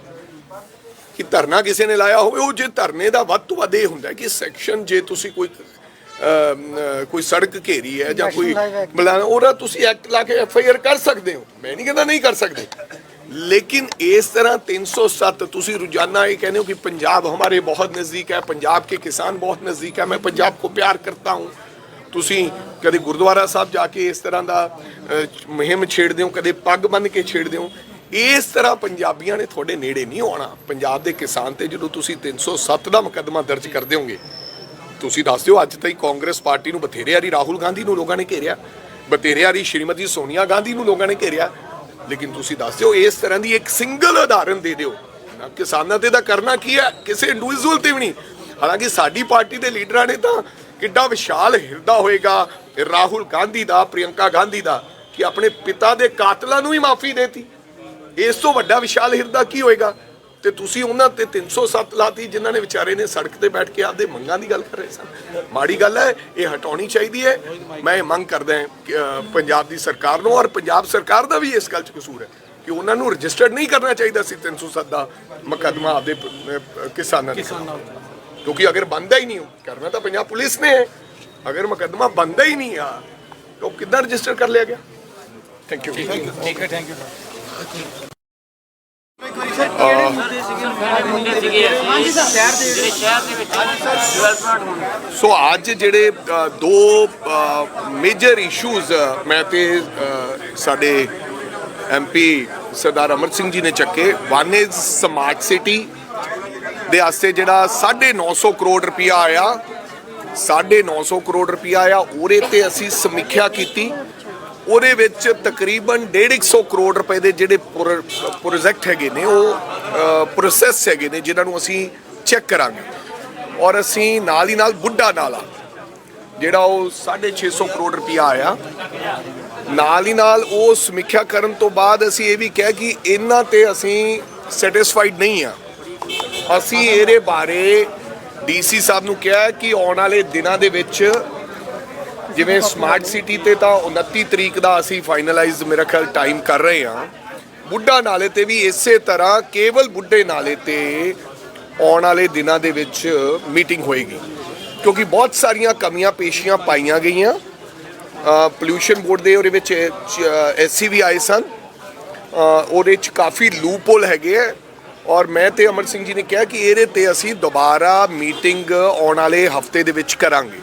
ਕਿ ਧਰਨਾ ਕਿਸੇ ਨੇ ਲਾਇਆ ਹੋਵੇ ਉਹ ਜੇ ਧਰਨੇ ਦਾ ਵੱਧ ਤੋਂ ਵੱਧ ਇਹ ਹੁੰਦਾ ਕਿ ਸੈਕਸ਼ਨ ਜੇ ਤੁਸੀਂ ਕੋਈ ਕੋਈ ਸੜਕ ਘੇਰੀ ਹੈ ਜਾਂ ਕੋਈ ਬਲਾਨ ਉਹਦਾ ਤੁਸੀਂ ਐਕਟ ਲਾ ਕੇ ਐਫ ਆਈ ਆਰ ਕਰ ਸਕਦੇ ਹੋ। ਮੈਂ ਨਹੀਂ ਕਹਿੰਦਾ ਨਹੀਂ ਕਰ ਸਕਦੇ। ਲੇਕਿਨ ਇਸ ਤਰ੍ਹਾਂ 307 ਤੁਸੀਂ ਰੋਜ਼ਾਨਾ ਇਹ ਕਹਿੰਦੇ ਹੋ ਕਿ ਪੰਜਾਬ ਹਮਾਰੇ ਬਹੁਤ ਨਜ਼ਦੀਕ ਹੈ ਪੰਜਾਬ ਕੇ ਕਿਸਾਨ ਬਹੁਤ ਨਜ਼ਦੀਕ ਹੈ। ਮੈਂ ਪੰਜਾਬ ਕੋ ਪਿਆਰ ਕਰਤਾ ਹੂੰ। ਤੁਸੀਂ ਕਦੇ ਗੁਰਦੁਆਰਾ ਸਾਹਿਬ ਜਾ ਕੇ ਇਸ ਤਰ੍ਹਾਂ ਦਾ ਮੁਹਿੰਮ ਛੇੜਦੇ ਹੋ ਕਦੇ ਪੱਗ ਬੰਨ ਕੇ ਛੇੜਦੇ ਹੋ। ਇਸ ਤਰ੍ਹਾਂ ਪੰਜਾਬੀਆਂ ਨੇ ਤੁਹਾਡੇ ਨੇੜੇ ਨਹੀਂ ਆਉਣਾ। ਪੰਜਾਬ ਦੇ ਕਿਸਾਨ ਤੇ ਜਦੋਂ ਤੁਸੀਂ 307 ਦਾ ਮੁਕੱਦਮਾ ਦਰਜ ਕਰ ਦਿਓਗੇ ਤੁਸੀਂ ਦੱਸ ਦਿਓ, ਅੱਜ ਤਾਈਂ ਕਾਂਗਰਸ ਪਾਰਟੀ ਨੂੰ ਬਥੇਰੇ ਵਾਰੀ ਰਾਹੁਲ ਗਾਂਧੀ ਨੂੰ ਲੋਕਾਂ ਨੇ ਘੇਰਿਆ, ਬਥੇਰੇ ਵਾਰੀ ਸ਼੍ਰੀਮਤੀ ਸੋਨੀਆ ਗਾਂਧੀ ਨੂੰ ਲੋਕਾਂ ਨੇ ਘੇਰਿਆ, ਲੇਕਿਨ ਤੁਸੀਂ ਦੱਸ ਦਿਓ, ਇਸ ਤਰ੍ਹਾਂ ਦੀ ਇੱਕ ਸਿੰਗਲ ਉਦਾਹਰਨ ਦੇ ਦਿਓ। ਕਿਸਾਨਾਂ ਤੇ ਤਾਂ ਕਰਨਾ ਕੀ ਹੈ? ਕਿਸੇ ਇੰਡੀਵਿਜੂਅਲ ਤੇ ਵੀ ਨਹੀਂ। ਹਾਲਾਂਕਿ ਸਾਡੀ ਪਾਰਟੀ ਦੇ ਲੀਡਰਾਂ ਨੇ ਤਾਂ ਕਿੱਡਾ ਵਿਸ਼ਾਲ ਹਿਰਦਾ ਹੋਏਗਾ, ਰਾਹੁਲ ਗਾਂਧੀ ਦਾ, ਪ੍ਰਿਯੰਕਾ ਗਾਂਧੀ ਦਾ, ਕਿ ਆਪਣੇ ਪਿਤਾ ਦੇ ਕਾਤਲਾਂ ਨੂੰ ਹੀ ਮਾਫੀ ਦੇਤੀ। ਇਸ ਤੋਂ ਵੱਡਾ ਵਿਸ਼ਾਲ ਹਿਰਦਾ ਕੀ ਹੋਏਗਾ? ਤੇ ਤੁਸੀਂ ਉਹਨਾਂ ਤੇ 307 ਲਾਤੀ ਜਿਨ੍ਹਾਂ ਨੇ ਵਿਚਾਰੇ ਨੇ ਸੜਕ ਤੇ ਬੈਠ ਕੇ ਆਪਦੇ ਮੰਗਾਂ ਦੀ ਗੱਲ ਕਰ ਰਹੇ ਸਨ। ਮਾੜੀ ਗੱਲ ਹੈ, ਇਹ ਹਟਾਉਣੀ ਚਾਹੀਦੀ ਹੈ। ਮੈਂ ਇਹ ਮੰਗ ਕਰਦਾ ਪੰਜਾਬ ਦੀ ਸਰਕਾਰ ਨੂੰ ਔਰ ਪੰਜਾਬ ਸਰਕਾਰ ਦਾ ਵੀ ਇਸ ਗੱਲ 'ਚ ਕਸੂਰ ਹੈ ਕਿ ਉਹਨਾਂ ਨੂੰ ਰਜਿਸਟਰਡ ਨਹੀਂ ਕਰਨਾ ਚਾਹੀਦਾ ਸੀ 307 ਦਾ ਮੁਕੱਦਮਾ ਆਪਦੇ ਕਿਸਾਨਾਂ ਦੇ ਕਿਉਂਕਿ ਅਗਰ ਬੰਦਾ ਹੀ ਨਹੀਂ ਕਰਨਾ ਤਾਂ ਪੰਜਾਬ ਪੁਲਿਸ ਨੇ ਅਗਰ ਮੁਕੱਦਮਾ ਬੰਦਾ ਹੀ ਨਹੀਂ ਆ, ਤਾਂ ਉਹ ਕਿੱਦਾਂ ਰਜਿਸਟਰ ਕਰ ਲਿਆ ਗਿਆ? ਥੈਂਕ ਯੂ ਸੋ ਅੱਜ ਜਿਹੜੇ ਅ, ਦੋ ਮੇਜਰ ਇਸ਼ੂਜ਼ ਮੈਂ ਤੇ ਅ, ਸਾਡੇ ਐਮਪੀ ਸਰਦਾਰ ਅਮਰ ਸਿੰਘ ਜੀ ਨੇ ਚੱਕੇ। ਵਨ ਇਜ਼ ਸਮਾਰਟ ਸਿਟੀ ਦੇ ਵਾਸਤੇ ਜਿਹੜਾ 950 ਕਰੋੜ ਰੁਪਇਆ ਆਇਆ। 950 ਕਰੋੜ ਰੁਪਇਆ ਆਇਆ। ਉਹਦੇ ਤੇ ਅਸੀਂ ਸਮੀਖਿਆ ਕੀਤੀ। ਉਹਦੇ ਵਿੱਚ ਤਕਰੀਬਨ 150 ਕਰੋੜ ਰੁਪਏ ਦੇ ਜਿਹੜੇ ਪ੍ਰੋਜੈਕਟ ਹੈਗੇ ਨੇ, ਉਹ ਪ੍ਰੋਸੈਸ ਹੈਗੇ ਨੇ, ਜਿਨ੍ਹਾਂ ਨੂੰ ਅਸੀਂ ਚੈੱਕ ਕਰਾਂਗੇ। ਔਰ ਅਸੀਂ ਨਾਲ ਹੀ ਨਾਲ ਬੁੱਢਾ ਨਾਲਾ, ਜਿਹੜਾ ਉਹ 650 ਕਰੋੜ ਰੁਪਇਆ ਆਇਆ। ਨਾਲ ਹੀ ਨਾਲ ਉਹ ਸਮੀਖਿਆ ਕਰਨ ਤੋਂ ਬਾਅਦ ਅਸੀਂ ਇਹ ਵੀ ਕਿਹਾ ਕਿ ਇਹਨਾਂ ਤੇ ਅਸੀਂ ਸੈਟੀਸਫਾਈਡ ਨਹੀਂ ਆ। ਅਸੀਂ ਇਹਦੇ ਬਾਰੇ ਡੀਸੀ ਸਾਹਿਬ ਨੂੰ ਕਿਹਾ ਕਿ ਆਉਣ ਵਾਲੇ ਦਿਨਾਂ ਦੇ ਵਿੱਚ ਜਿਵੇਂ ਸਮਾਰਟ ਸਿਟੀ ਤੇ ਤਾਂ 29 ਤਰੀਕ ਦਾ ਅਸੀਂ ਫਾਈਨਲਾਈਜ਼ ਮੇਰਾ ਖਿਆਲ ਟਾਈਮ ਕਰ ਰਹੇ ਹਾਂ। ਬੁੱਢਾ ਨਾਲੇ ਤੇ ਵੀ ਇਸੇ ਤਰ੍ਹਾਂ ਕੇਵਲ ਬੁੱਢੇ ਨਾਲੇ ਤੇ ਆਉਣ ਵਾਲੇ ਦਿਨਾਂ ਦੇ ਵਿੱਚ ਮੀਟਿੰਗ ਹੋਏਗੀ। ਕਿਉਂਕਿ ਬਹੁਤ ਸਾਰੀਆਂ ਕਮੀਆਂ ਪੇਸ਼ੀਆਂ ਪਾਈਆਂ ਗਈਆਂ। ਪੋਲੂਸ਼ਨ ਬੋਰਡ ਦੇ ਉਹਦੇ ਵਿੱਚ ਐਸਸੀ ਵੀ ਆਏ ਸਨ। ਉਹਦੇ ਚ ਕਾਫੀ ਲੂਪਹੋਲ ਹੈਗੇ ਆ। ਔਰ ਮੈਂ ਤੇ ਅਮਰ ਸਿੰਘ ਜੀ ਨੇ ਕਿਹਾ ਕਿ ਇਹਦੇ ਤੇ ਅਸੀਂ ਦੁਬਾਰਾ ਮੀਟਿੰਗ ਆਉਣ ਵਾਲੇ ਹਫ਼ਤੇ ਦੇ ਵਿੱਚ ਕਰਾਂਗੇ।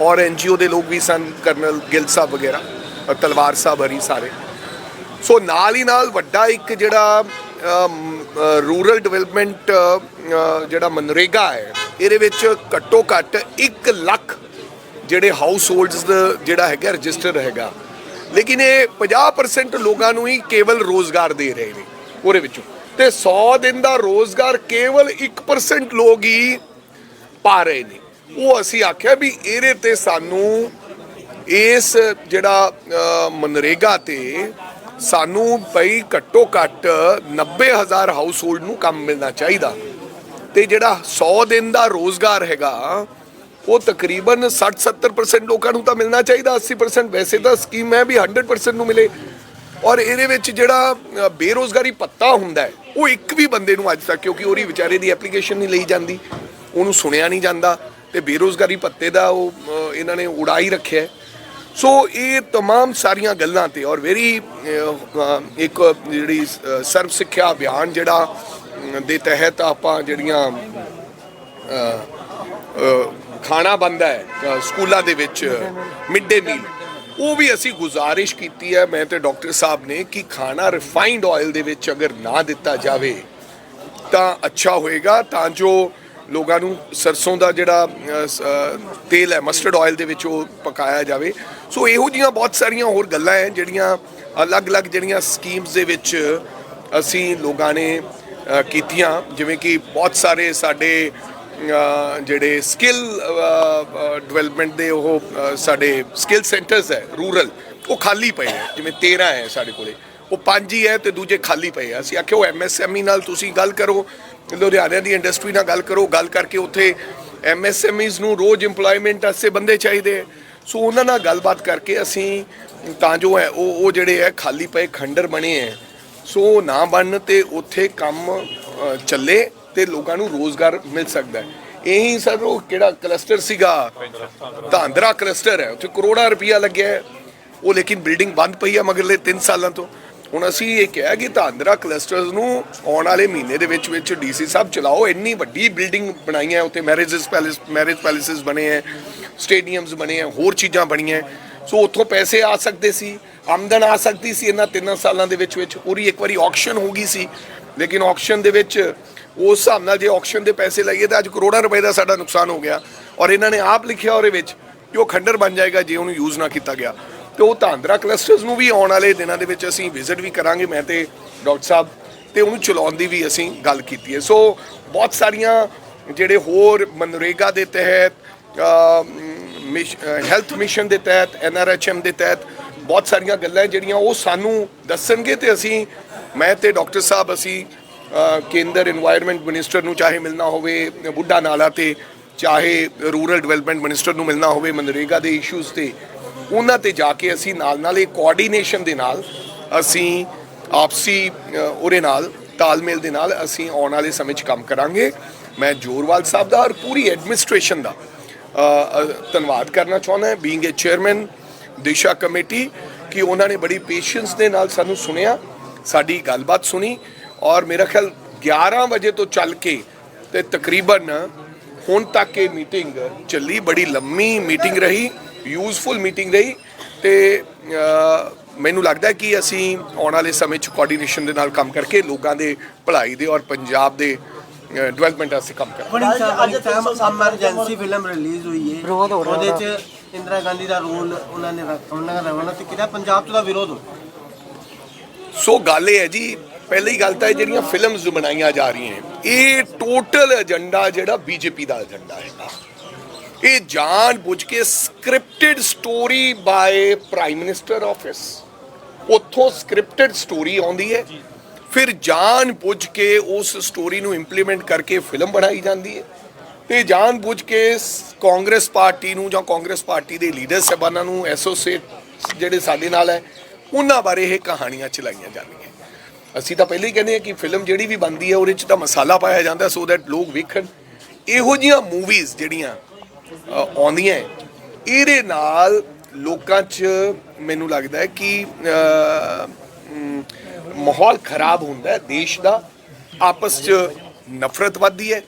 ਔਰ ਐਨਜੀਓ ਦੇ ਲੋਕ ਵੀ ਸਨ, ਕਰਨਲ ਗਿੱਲ ਸਾਹਿਬ ਵਗੈਰਾ ਤਲਵਾਰ ਸਾਹਿਬ ਹਰੀ ਸਾਰੇ। ਸੋ ਨਾਲ ਹੀ ਨਾਲ ਵੱਡਾ ਇੱਕ ਜਿਹੜਾ ਰੂਰਲ ਡਿਵੈਲਪਮੈਂਟ ਜਿਹੜਾ ਮਨਰੇਗਾ ਹੈ, ਇਹਦੇ ਵਿੱਚ ਘੱਟੋ ਘੱਟ 1 ਲੱਖ ਜਿਹੜੇ ਹਾਊਸ ਹੋਲਡਸ ਜਿਹੜਾ ਹੈਗਾ ਰਜਿਸਟਰ ਹੈਗਾ। ਲੇਕਿਨ ਇਹ 50% ਲੋਕਾਂ ਨੂੰ ਹੀ ਕੇਵਲ ਰੋਜ਼ਗਾਰ ਦੇ ਰਹੇ ਨੇ, ਉਹਦੇ ਵਿੱਚੋਂ। ਤੇ 100 ਦਿਨ ਦਾ ਰੋਜ਼ਗਾਰ ਕੇਵਲ 1% ਲੋਕ ਹੀ ਪਾ ਰਹੇ ਨੇ। ਉਹ ਅਸੀਂ ਆਖਿਆ ਵੀ ਇਹਦੇ ਤੇ ਸਾਨੂੰ ਇਸ ਜਿਹੜਾ ਮਨਰੇਗਾ ਤੇ ਸਾਨੂੰ ਬਈ ਘੱਟੋ ਘੱਟ 90000 ਹਾਊਸ ਹੋਲਡ ਨੂੰ ਕੰਮ ਮਿਲਣਾ ਚਾਹੀਦਾ। ਤੇ ਜਿਹੜਾ 100 ਦਿਨ ਦਾ ਰੋਜ਼ਗਾਰ ਹੈਗਾ ਉਹ ਤਕਰੀਬਨ 60-70% ਲੋਕਾਂ ਨੂੰ ਤਾਂ ਮਿਲਣਾ ਚਾਹੀਦਾ 80% ਵੈਸੇ ਤਾਂ ਸਕੀਮ ਹੈ ਵੀ 100% ਨੂੰ ਮਿਲੇ। ਔਰ ਇਹਦੇ ਵਿੱਚ ਜਿਹੜਾ ਅ, ਬੇਰੋਜ਼ਗਾਰੀ ਪੱਤਾ ਹੁੰਦਾ ਹੈ ਉਹ ਇੱਕ ਵੀ ਬੰਦੇ ਨੂੰ ਅੱਜ ਤੱਕ ਕਿਉਂਕਿ ਉਹਦੀ ਵਿਚਾਰੇ ਦੀ ਐਪਲੀਕੇਸ਼ਨ ਨਹੀਂ ਲਈ ਜਾਂਦੀ ਉਹਨੂੰ ਸੁਣਿਆ ਨਹੀਂ ਜਾਂਦਾ। ਤੇ ਬੇਰੋਜ਼ਗਾਰੀ ਪੱਤੇ ਦਾ ਉਹ ਅ, ਇਹਨਾਂ ਨੇ ਉਡਾ ਹੀ ਰੱਖਿਆ ਹੈ ਸੋ ਇਹ तमाम ਸਾਰੀਆਂ ਗੱਲਾਂ ਤੇ ਔਰ ਵੈਰੀ ਇੱਕ ਜਿਹੜੀ ਅ, ਸਰਵ ਸਿੱਖਿਆ ਅਭਿਆਨ ਜਿਹੜਾ ਅ, ਦੇ ਤਹਿਤ ਆਪਾਂ ਜਿਹੜੀਆਂ ਅ, ਖਾਣਾ ਬੰਦਾ ਹੈ ਅ, ਸਕੂਲਾਂ ਦੇ ਵਿੱਚ ਮਿਡ ਡੇ ਮੀਲ ਉਹ ਵੀ ਅਸੀਂ ਗੁਜ਼ਾਰਿਸ਼ ਕੀਤੀ ਹੈ ਮੈਂ ਤੇ ਡਾਕਟਰ ਸਾਹਿਬ ਨੇ ਕਿ ਖਾਣਾ ਰਿਫਾਈਨਡ ਆਇਲ ਦੇ ਵਿੱਚ ਅਗਰ ਨਾ ਦਿੱਤਾ ਜਾਵੇ ਤਾਂ ਅੱਛਾ ਹੋਏਗਾ ਤਾਂ ਜੋ ਲੋਕਾਂ ਨੂੰ ਸਰਸੋਂ ਦਾ ਜਿਹੜਾ ਤੇਲ ਹੈ ਮਸਟਰਡ ਆਇਲ ਦੇ ਵਿੱਚ ਉਹ ਪਕਾਇਆ ਜਾਵੇ। ਸੋ ਇਹੋ ਜੀਆਂ ਬਹੁਤ ਸਾਰੀਆਂ ਹੋਰ ਗੱਲਾਂ ਹੈ ਜਿਹੜੀਆਂ ਅਲੱਗ-ਅਲੱਗ ਜਿਹੜੀਆਂ ਸਕੀਮਸ ਦੇ ਵਿੱਚ ਅਸੀਂ ਲੋਕਾਂ ਨੇ ਕੀਤੀਆਂ। ਜਿਵੇਂ ਕਿ ਬਹੁਤ ਸਾਰੇ ਸਾਡੇ ਜਿਹੜੇ ਸਕਿੱਲ ਡਿਵੈਲਪਮੈਂਟ ਦੇ ਉਹ ਸਾਡੇ ਸਕਿੱਲ ਸੈਂਟਰਸ ਹੈ ਰੂਰਲ ਉਹ ਖਾਲੀ ਪਏ ਹੈ ਜਿਵੇਂ 13 ਹੈ ਸਾਡੇ ਕੋਲੇ। ਉਹ ਪੰਜ ਹੀ ਹੈ ਤੇ ਦੂਜੇ ਖਾਲੀ ਪਏ ਆ ਅਸੀਂ ਆਖਿਆ, ਉਹ ਐਮਐਸਐਮਈ ਨਾਲ ਤੁਸੀਂ ਗੱਲ ਕਰੋ। ਲੁਧਿਆਣੇ ਦੀ ਇੰਡਸਟਰੀ ਨਾਲ ਗੱਲ ਕਰੋ, ਗੱਲ ਕਰਕੇ ਉੱਥੇ ਐਮਐਸਐਮਈਜ਼ ਨੂੰ ਰੋਜ਼ EMPLOYMENT ਵਾਸਤੇ ਬੰਦੇ ਚਾਹੀਦੇ ਹੈ। ਸੋ ਉਹਨਾਂ ਨਾਲ ਗੱਲਬਾਤ ਕਰਕੇ ਅਸੀਂ ਤਾਂ ਜੋ ਹੈ, ਉਹ ਉਹ ਜਿਹੜੇ ਹੈ, ਖਾਲੀ ਪਏ ਖੰਡਰ ਬਣੇ ਹੈ। ਸੋ ਉਹ ਨਾ ਬਣਨ ਤੇ ਉੱਥੇ ਕੰਮ ਚੱਲੇ ਤੇ ਲੋਕਾਂ ਨੂੰ ਰੋਜ਼ਗਾਰ ਮਿਲ ਸਕਦਾ ਹੈ। ਇਹੀ ਸਰ ਉਹ ਕਿਹੜਾ ਕਲਸਟਰ ਸੀਗਾ? ਧਾਂਦਰਾ ਕਲਸਟਰ ਹੈ। ਉੱਥੇ ਕਰੋੜਾਂ ਰੁਪਇਆ ਲੱਗਿਆ ਉਹ ਲੇਕਿਨ ਬਿਲਡਿੰਗ ਬੰਦ ਪਈ ਹੈ ਮਗਰਲੇ 3 ਸਾਲਾਂ ਤੋਂ। ਹੁਣ ਅਸੀਂ ਇਹ ਕਿਹਾ ਕਿ ਧਾਂਦਰਾ ਕਲਸਟਰਸ ਨੂੰ ਆਉਣ ਵਾਲੇ ਮਹੀਨੇ ਦੇ ਵਿੱਚ ਵਿੱਚ ਡੀਸੀ ਸਾਹਿਬ ਚਲਾਓ, ਇੰਨੀ ਵੱਡੀ ਬਿਲਡਿੰਗ ਬਣਾਈਆਂ, ਉੱਥੇ ਮੈਰਿਜਸ ਪੈਲੇਸ ਮੈਰਿਜ ਪੈਲੇਸਿਸ ਬਣੇ ਹੈ ਸਟੇਡੀਅਮਸ ਬਣੇ ਹੈ ਹੋਰ ਚੀਜ਼ਾਂ ਬਣੀਆਂ ਸੋ ਉੱਥੋਂ ਪੈਸੇ ਆ ਸਕਦੇ ਸੀ, ਆਮਦਨ ਆ ਸਕਦੀ ਸੀ ਇਹਨਾਂ ਤਿੰਨਾਂ ਸਾਲਾਂ ਦੇ ਵਿੱਚ ਵਿੱਚ ਪੂਰੀ ਇੱਕ ਵਾਰੀ ਆਕਸ਼ਨ ਹੋ ਗਈ ਸੀ। ਲੇਕਿਨ ਆਕਸ਼ਨ ਦੇ ਵਿੱਚ ਉਸ ਹਿਸਾਬ ਨਾਲ ਜੇ ਆਕਸ਼ਨ ਦੇ ਪੈਸੇ ਲਈਏ ਤਾਂ ਅੱਜ ਕਰੋੜਾਂ ਰੁਪਏ ਦਾ ਸਾਡਾ ਨੁਕਸਾਨ ਹੋ ਗਿਆ। ਔਰ ਇਹਨਾਂ ਨੇ ਆਪ ਲਿਖਿਆ ਉਹਦੇ ਵਿੱਚ ਕਿ ਉਹ ਖੰਡਰ ਬਣ ਜਾਏਗਾ ਜੇ ਉਹਨੂੰ ਯੂਜ਼ ਨਾ ਕੀਤਾ ਗਿਆ। ਤੇ ਉਹ ਧਾਂਦਰਾ ਕਲਸਟਰਸ ਨੂੰ ਵੀ ਆਉਣ ਵਾਲੇ ਦਿਨਾਂ ਦੇ ਵਿੱਚ ਅਸੀਂ ਵਿਜ਼ਿਟ ਵੀ ਕਰਾਂਗੇ, ਮੈਂ ਤੇ ਡਾਕਟਰ ਸਾਹਿਬ, ਤੇ ਉਹਨੂੰ ਚਲਾਉਣ ਦੀ ਵੀ ਅਸੀਂ ਗੱਲ ਕੀਤੀ ਹੈ। ਸੋ ਬਹੁਤ ਸਾਰੀਆਂ ਜਿਹੜੇ ਹੋਰ ਮਨਰੇਗਾ ਦੇ ਤਹਿਤ ਹੈਲਥ ਮਿਸ਼ਨ ਦੇ ਤਹਿਤ ਐਨਆਰਐਚਐਮ ਦੇ ਤਹਿਤ ਬਹੁਤ ਸਾਰੀਆਂ ਗੱਲਾਂ ਜਿਹੜੀਆਂ ਉਹ ਸਾਨੂੰ ਦੱਸਣਗੇ ਤੇ ਅਸੀਂ, ਮੈਂ ਤੇ ਡਾਕਟਰ ਸਾਹਿਬ ਅਸੀਂ ਕੇਂਦਰ এনवायरमेंट ਮਿਨਿਸਟਰ ਨੂੰ ਚਾਹੇ ਮਿਲਣਾ ਹੋਵੇ, ਬੁੱਢਾ ਨਾਲਾ ਤੇ ਚਾਹੇ ਰੂਰਲ ਡਿਵੈਲਪਮੈਂਟ ਮਿਨਿਸਟਰ ਨੂੰ ਮਿਲਣਾ ਹੋਵੇ ਮਨਰੇਗਾ ਦੇ ਇਸ਼ੂਜ਼ ਤੇ ਉਹਨਾਂ ਤੇ ਜਾ ਕੇ ਅਸੀਂ ਨਾਲ ਨਾਲ ਇਹ ਕੋਆਰਡੀਨੇਸ਼ਨ ਦੇ ਨਾਲ ਅਸੀਂ ਆਪਸੀ ਉਹਦੇ ਨਾਲ, ਤਾਲਮੇਲ ਦੇ ਨਾਲ ਅਸੀਂ ਆਉਣ ਵਾਲੇ ਸਮੇਂ 'ਚ ਕੰਮ ਕਰਾਂਗੇ। ਮੈਂ ਜੋਰਵਾਲ ਸਾਹਿਬ ਦਾ ਔਰ ਪੂਰੀ ਐਡਮਿਨਿਸਟ੍ਰੇਸ਼ਨ ਦਾ ਧੰਨਵਾਦ ਕਰਨਾ ਚਾਹੁੰਦਾ being a chairman Disha committee, ਕਿ ਉਹਨਾਂ ਨੇ ਬੜੀ ਪੇਸ਼ੈਂਸ ਦੇ ਨਾਲ ਸਾਨੂੰ ਸੁਣਿਆ, ਸਾਡੀ ਗੱਲਬਾਤ ਸੁਣੀ ਔਰ ਮੇਰਾ ਖਿਆਲ 11 ਵਜੇ ਤੋਂ ਚੱਲ ਕੇ ਤੇ ਤਕਰੀਬਨ ਹੁਣ ਤੱਕ ਇਹ ਮੀਟਿੰਗ ਚੱਲੀ, ਬੜੀ ਲੰਮੀ ਮੀਟਿੰਗ ਰਹੀ। ਯੂਜ਼ਫੁਲ ਮੀਟਿੰਗ ਰਹੀ ਤੇ ਮੈਨੂੰ ਲੱਗਦਾ ਹੈ ਕਿ ਅਸੀਂ ਆਉਣ ਵਾਲੇ ਸਮੇਂ 'ਚ ਕੋਆਰਡੀਨੇਸ਼ਨ ਦੇ ਨਾਲ ਕੰਮ ਕਰਕੇ ਲੋਕਾਂ ਦੇ ਭਲਾਈ ਦੇ ਔਰ ਪੰਜਾਬ ਦੇ ਡਿਵੈਲਪਮੈਂਟ ਵਾਸਤੇ ਕੰਮ ਵਣਿੰਗ ਸਾਹਿਬ ਐਮਰਜੈਂਸੀ ਫਿਲਮ ਰਿਲੀਜ਼ ਹੋਈ ਹੈ ਉਹਦੇ ਚ ਇੰਦਰਾ ਗਾਂਧੀ ਦਾ ਰੋਲ ਉਹਨਾਂ ਨੇ ਉਹਨਾਂ ਨੇ ਰਵਾਨਾ ਤੇ ਕੀਤਾ ਪੰਜਾਬ ਤੋਂ ਦਾ ਵਿਰੋਧ ਹੋ ਸੋ ਗੱਲ ਇਹ ਹੈ ਜੀ ਪਹਿਲੀ ਗੱਲ ਤਾਂ ਇਹ ਜਿਹੜੀਆਂ ਫਿਲਮਸ ਬਣਾਈਆਂ ਜਾ ਰਹੀਆਂ ਇਹ ਟੋਟਲ ਏਜੰਡਾ ਜਿਹੜਾ ਬੀਜੇਪੀ ਦਾ ਏਜੰਡਾ ਹੈਗਾ ਇਹ ਜਾਣ ਬੁੱਝ ਕੇ scripted story by prime minister office ਉੱਥੋਂ ਸਕ੍ਰਿਪਟਡ ਸਟੋਰੀ ਆਉਂਦੀ ਹੈ। ਫਿਰ ਜਾਣ ਬੁੱਝ ਕੇ ਉਸ ਸਟੋਰੀ ਨੂੰ ਇੰਪਲੀਮੈਂਟ ਕਰਕੇ ਫਿਲਮ ਬਣਾਈ ਜਾਂਦੀ ਹੈ। ਤੇ ਜਾਣ ਬੁੱਝ ਕੇ ਕਾਂਗਰਸ ਪਾਰਟੀ ਨੂੰ ਜਾਂ ਕਾਂਗਰਸ ਪਾਰਟੀ ਦੇ ਲੀਡਰ ਸਾਹਿਬਾਨਾਂ ਨੂੰ ਐਸੋਸੀਏਟ ਜਿਹੜੇ ਸਾਡੇ ਨਾਲ ਹੈ ਉਹਨਾਂ ਬਾਰੇ ਇਹ ਕਹਾਣੀਆਂ ਚਲਾਈਆਂ ਜਾਂਦੀਆਂ। ਅਸੀਂ ਤਾਂ ਪਹਿਲਾਂ ਹੀ ਕਹਿੰਦੇ ਆ ਕਿ ਫਿਲਮ ਜਿਹੜੀ ਵੀ ਬਣਦੀ ਹੈ ਉਹਦੇ 'ਚ ਤਾਂ ਮਸਾਲਾ ਪਾਇਆ ਜਾਂਦਾ ਸੋ ਦੈਟ ਲੋਕ ਵੇਖਣ। ਇਹੋ ਜਿਹੀਆਂ ਮੂਵੀਜ਼ ਜਿਹੜੀਆਂ ਆਉਂਦੀਆਂ ਹੈ, ਇਹਦੇ ਨਾਲ ਲੋਕਾਂ 'ਚ ਮੈਨੂੰ ਲੱਗਦਾ ਹੈ ਕਿ ਮਾਹੌਲ ਖਰਾਬ ਹੁੰਦਾ ਹੈ। ਦੇਸ਼ ਦਾ ਆਪਸ 'ਚ ਨਫ਼ਰਤ ਵੱਧਦੀ ਹੈ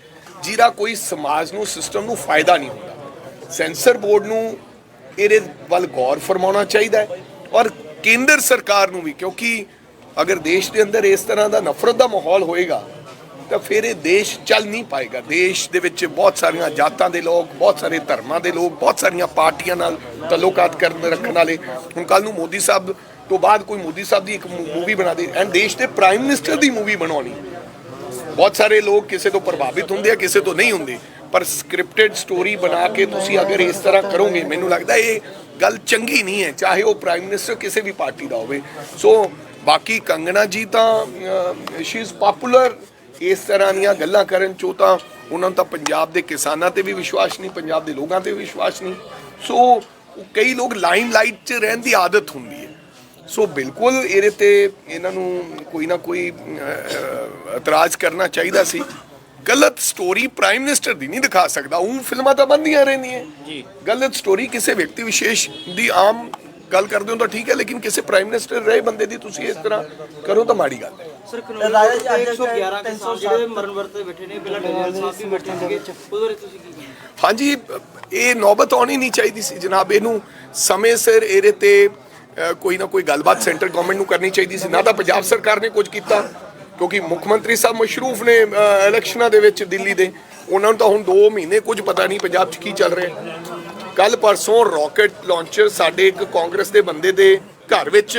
ਜਿਹਦਾ ਕੋਈ ਸਮਾਜ ਨੂੰ ਸਿਸਟਮ ਨੂੰ ਫਾਇਦਾ ਨਹੀਂ ਹੁੰਦਾ। ਸੈਂਸਰ ਬੋਰਡ ਨੂੰ ਇਹਦੇ ਵੱਲ ਗੌਰ ਫਰਮਾਉਣਾ ਚਾਹੀਦਾ ਹੈ ਔਰ ਕੇਂਦਰ ਸਰਕਾਰ ਨੂੰ ਵੀ ਕਿਉਂਕਿ ਅਗਰ ਦੇਸ਼ ਦੇ ਅੰਦਰ ਇਸ ਤਰ੍ਹਾਂ ਦਾ ਨਫ਼ਰਤ ਦਾ ਮਾਹੌਲ ਹੋਏਗਾ ਤਾਂ ਫਿਰ ਇਹ ਦੇਸ਼ ਚੱਲ ਨਹੀਂ ਪਾਏਗਾ। ਦੇਸ਼ ਦੇ ਵਿੱਚ ਬਹੁਤ ਸਾਰੀਆਂ ਜਾਤਾਂ ਦੇ ਲੋਕ, ਬਹੁਤ ਸਾਰੇ ਧਰਮਾਂ ਦੇ ਲੋਕ, ਬਹੁਤ ਸਾਰੀਆਂ ਪਾਰਟੀਆਂ ਨਾਲ ਤਾਲੁਕਾਤ ਕਰਨ ਰੱਖਣ ਵਾਲੇ। ਹੁਣ ਕੱਲ ਨੂੰ ਮੋਦੀ ਸਾਹਿਬ ਤੋਂ ਬਾਅਦ ਕੋਈ ਮੋਦੀ ਸਾਹਿਬ ਦੀ ਇੱਕ ਮੂਵੀ ਬਣਾ ਦੇ। ਐਂਡ ਦੇਸ਼ ਦੇ ਪ੍ਰਾਈਮ ਮਿਨਿਸਟਰ ਦੀ ਮੂਵੀ ਬਣਾਉਣੀ। ਬਹੁਤ ਸਾਰੇ ਲੋਕ ਕਿਸੇ ਤੋਂ ਪ੍ਰਭਾਵਿਤ ਹੁੰਦੇ ਆ, ਕਿਸੇ ਤੋਂ ਨਹੀਂ ਹੁੰਦੇ। ਪਰ ਸਕ੍ਰਿਪਟਡ ਸਟੋਰੀ ਬਣਾ ਕੇ ਤੁਸੀਂ ਅਗਰ ਇਸ ਤਰ੍ਹਾਂ ਕਰੋਗੇ, ਮੈਨੂੰ ਲੱਗਦਾ ਇਹ ਗੱਲ ਚੰਗੀ ਨਹੀਂ ਹੈ, ਚਾਹੇ ਉਹ ਪ੍ਰਾਈਮ ਮਿਨਿਸਟਰ ਕਿਸੇ ਵੀ ਪਾਰਟੀ ਦਾ ਹੋਵੇ। ਸੋ ਬਾਕੀ ਕੰਗਣਾ ਜੀ ਤਾਂ ਸ਼ੀ ਇਜ਼ ਪਪੂਲਰ ਇਸ ਤਰ੍ਹਾਂ ਦੀਆਂ ਗੱਲਾਂ ਕਰਨ ਚੋਂ ਤਾਂ ਉਹਨਾਂ ਨੂੰ ਤਾਂ ਪੰਜਾਬ ਦੇ ਕਿਸਾਨਾਂ ਤੇ ਵੀ ਵਿਸ਼ਵਾਸ ਨਹੀਂ ਪੰਜਾਬ ਦੇ ਲੋਕਾਂ ਤੇ ਵੀ ਵਿਸ਼ਵਾਸ ਨਹੀਂ। ਸੋ ਕਈ ਲੋਕ ਲਾਈਮ ਲਾਈਟ 'ਚ ਰਹਿਣ ਦੀ ਆਦਤ ਹੁੰਦੀ ਹੈ। ਸੋ ਬਿਲਕੁਲ ਇਹਦੇ ਤੇ ਇਹਨਾਂ ਨੂੰ ਕੋਈ ਨਾ ਕੋਈ ਇਤਰਾਜ਼ ਕਰਨਾ ਚਾਹੀਦਾ ਸੀ। ਗਲਤ ਸਟੋਰੀ ਪ੍ਰਾਈਮ ਮਿਨਿਸਟਰ ਦੀ ਨਹੀਂ ਦਿਖਾ ਸਕਦਾ ਉਹ ਫਿਲਮਾਂ ਤਾਂ ਬੰਦੀਆਂ ਰਹਿੰਦੀਆਂ। ਜੀ। ਗਲਤ ਸਟੋਰੀ ਕਿਸੇ ਵਿਅਕਤੀ ਵਿਸ਼ੇਸ਼ ਦੀ ਆਮ ਗੱਲ ਕਰਦੇ ਹੋ ਤਾਂ ਠੀਕ ਹੈ ਲੇਕਿਨ ਕਿਸੇ ਪ੍ਰਾਈਮ ਮਿਨਿਸਟਰ ਰਹੇ ਬੰਦੇ ਦੀ ਤੁਸੀਂ ਇਸ ਤਰ੍ਹਾਂ ਕਰੋ ਤਾਂ ਮਾੜੀ ਗੱਲ ਹੈ। ਸਰ ਕਾਨੂੰਨ ਰਾਜਾ ਜੀ, ਤੇ ਅੱਜ 111 ਕਿਸਾਨ ਜਿਹੜੇ ਮਰਨ ਵਰਤ ਤੇ ਬੈਠੇ ਨੇ ਪਹਿਲਾਂ ਡੇਲ ਸਾਹਿਬ ਵੀ ਬੈਠੇ ਸੀਗੇ ਉਹਦੇ ਬਾਰੇ ਤੁਸੀਂ ਕੀ ਕਹਿੰਦੇ ਹਾਂਜੀ ਇਹ ਨੌਬਤ ਆਉਣੀ ਨਹੀਂ ਚਾਹੀਦੀ ਸੀ ਜਨਾਬ ਇਹਨੂੰ ਸਮੇਂ ਸਿਰ ਇਹਦੇ ਤੇ ਕੋਈ ਨਾ ਕੋਈ ਗੱਲਬਾਤ ਸੈਂਟਰ ਗਵਰਨਮੈਂਟ ਨੂੰ ਕਰਨੀ ਚਾਹੀਦੀ ਸੀ ਨਾ ਤਾਂ ਪੰਜਾਬ ਸਰਕਾਰ ਨੇ ਕੁਝ ਕੀਤਾ ਕਿਉਂਕਿ ਮੁੱਖ ਮੰਤਰੀ ਸਾਹਿਬ ਮਸ਼ਰੂਫ ਨੇ ਇਲੈਕਸ਼ਨਾਂ ਦੇ ਵਿੱਚ ਦਿੱਲੀ ਦੇ ਉਹਨਾਂ ਨੂੰ ਤਾਂ ਹੁਣ 2 ਮਹੀਨੇ ਕੁਝ ਪਤਾ ਨਹੀਂ ਪੰਜਾਬ 'ਚ ਕੀ ਚੱਲ ਰਿਹਾ। ਕੱਲ ਪਰਸੋਂ ਰਾਕਟ ਲਾਂਚਰ ਸਾਡੇ ਇੱਕ ਕਾਂਗਰਸ ਦੇ ਬੰਦੇ ਦੇ ਘਰ ਵਿੱਚ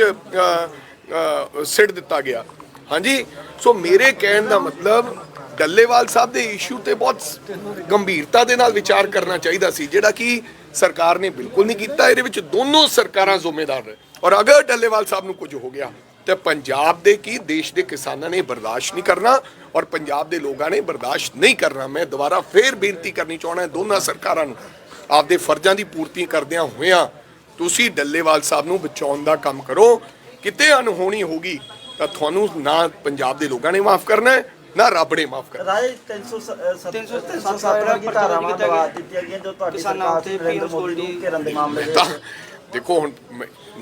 ਸਿੱਟ ਦਿੱਤਾ ਗਿਆ। ਹਾਂਜੀ? ਸੋ ਮੇਰੇ ਕਹਿਣ ਦਾ ਮਤਲਬ, ਡੱਲੇਵਾਲ ਸਾਹਿਬ ਦੇ ਇਸ਼ੂ ਤੇ ਬਹੁਤ ਗੰਭੀਰਤਾ ਦੇ ਨਾਲ ਵਿਚਾਰ ਕਰਨਾ ਚਾਹੀਦਾ ਸੀ, ਜਿਹੜਾ ਕਿ ਸਰਕਾਰ ਨੇ ਬਿਲਕੁਲ ਨਹੀਂ ਕੀਤਾ। ਇਹਦੇ ਵਿੱਚ ਦੋਨੋਂ ਸਰਕਾਰਾਂ ਜ਼ਿੰਮੇਦਾਰ ਨੇ। ਔਰ ਅਗਰ ਡੱਲੇਵਾਲ ਸਾਹਿਬ ਨੂੰ ਕੁਝ ਹੋ ਗਿਆ, ਤੇ ਪੰਜਾਬ ਦੇ ਕੀ, ਦੇਸ਼ ਦੇ ਕਿਸਾਨਾਂ ਨੇ ਬਰਦਾਸ਼ਤ ਨਹੀਂ ਕਰਨਾ ਔਰ ਪੰਜਾਬ ਦੇ ਲੋਕਾਂ ਨੇ ਬਰਦਾਸ਼ਤ ਨਹੀਂ ਕਰਨਾ। ਮੈਂ ਦੁਬਾਰਾ ਫੇਰ ਬੇਨਤੀ ਕਰਨੀ ਚਾਹਣਾ ਦੋਨਾਂ ਸਰਕਾਰਾਂ ਨੂੰ। ਆਪਦੇ ਫਰਜ਼ਾਂ ਦੀ ਪੂਰਤੀ ਕਰਦਿਆਂ ਹੋਇਆਂ ਤੁਸੀਂ ਡੱਲੇਵਾਲ ਸਾਹਿਬ ਨੂੰ ਬਚਾਉਣ ਦਾ ਕੰਮ ਕਰੋ। ਕਿਤੇ ਅਨਹੋਣੀ ਹੋਗੀ ਤਾਂ ਤੁਹਾਨੂੰ ਨਾ ਪੰਜਾਬ ਦੇ ਲੋਕਾਂ ਨੇ ਮਾਫ ਕਰਨਾ ਹੈ ਨਾ ਰੱਬ ਨੇ ਮਾਫ ਕਰਨਾ ਰਾਜੇ 307 307 ਵਰਗੀ ਧਾਰਾਵਾਂ ਦਵਾ ਦਿੱਤੀਆਂ ਗਈਆਂ ਜੋ ਤੁਹਾਡੀ ਕਿਸਾਨਾਂ ਸਰਕਾਰ ਉੱਤੇ ਤੇ ਨਰਿੰਦਰ ਮੋਦੀ ਨੂੰ ਘੇਰਨ ਦੇ ਮਾਮਲੇ ਦੇ ਦੇਖੋ ਹੁਣ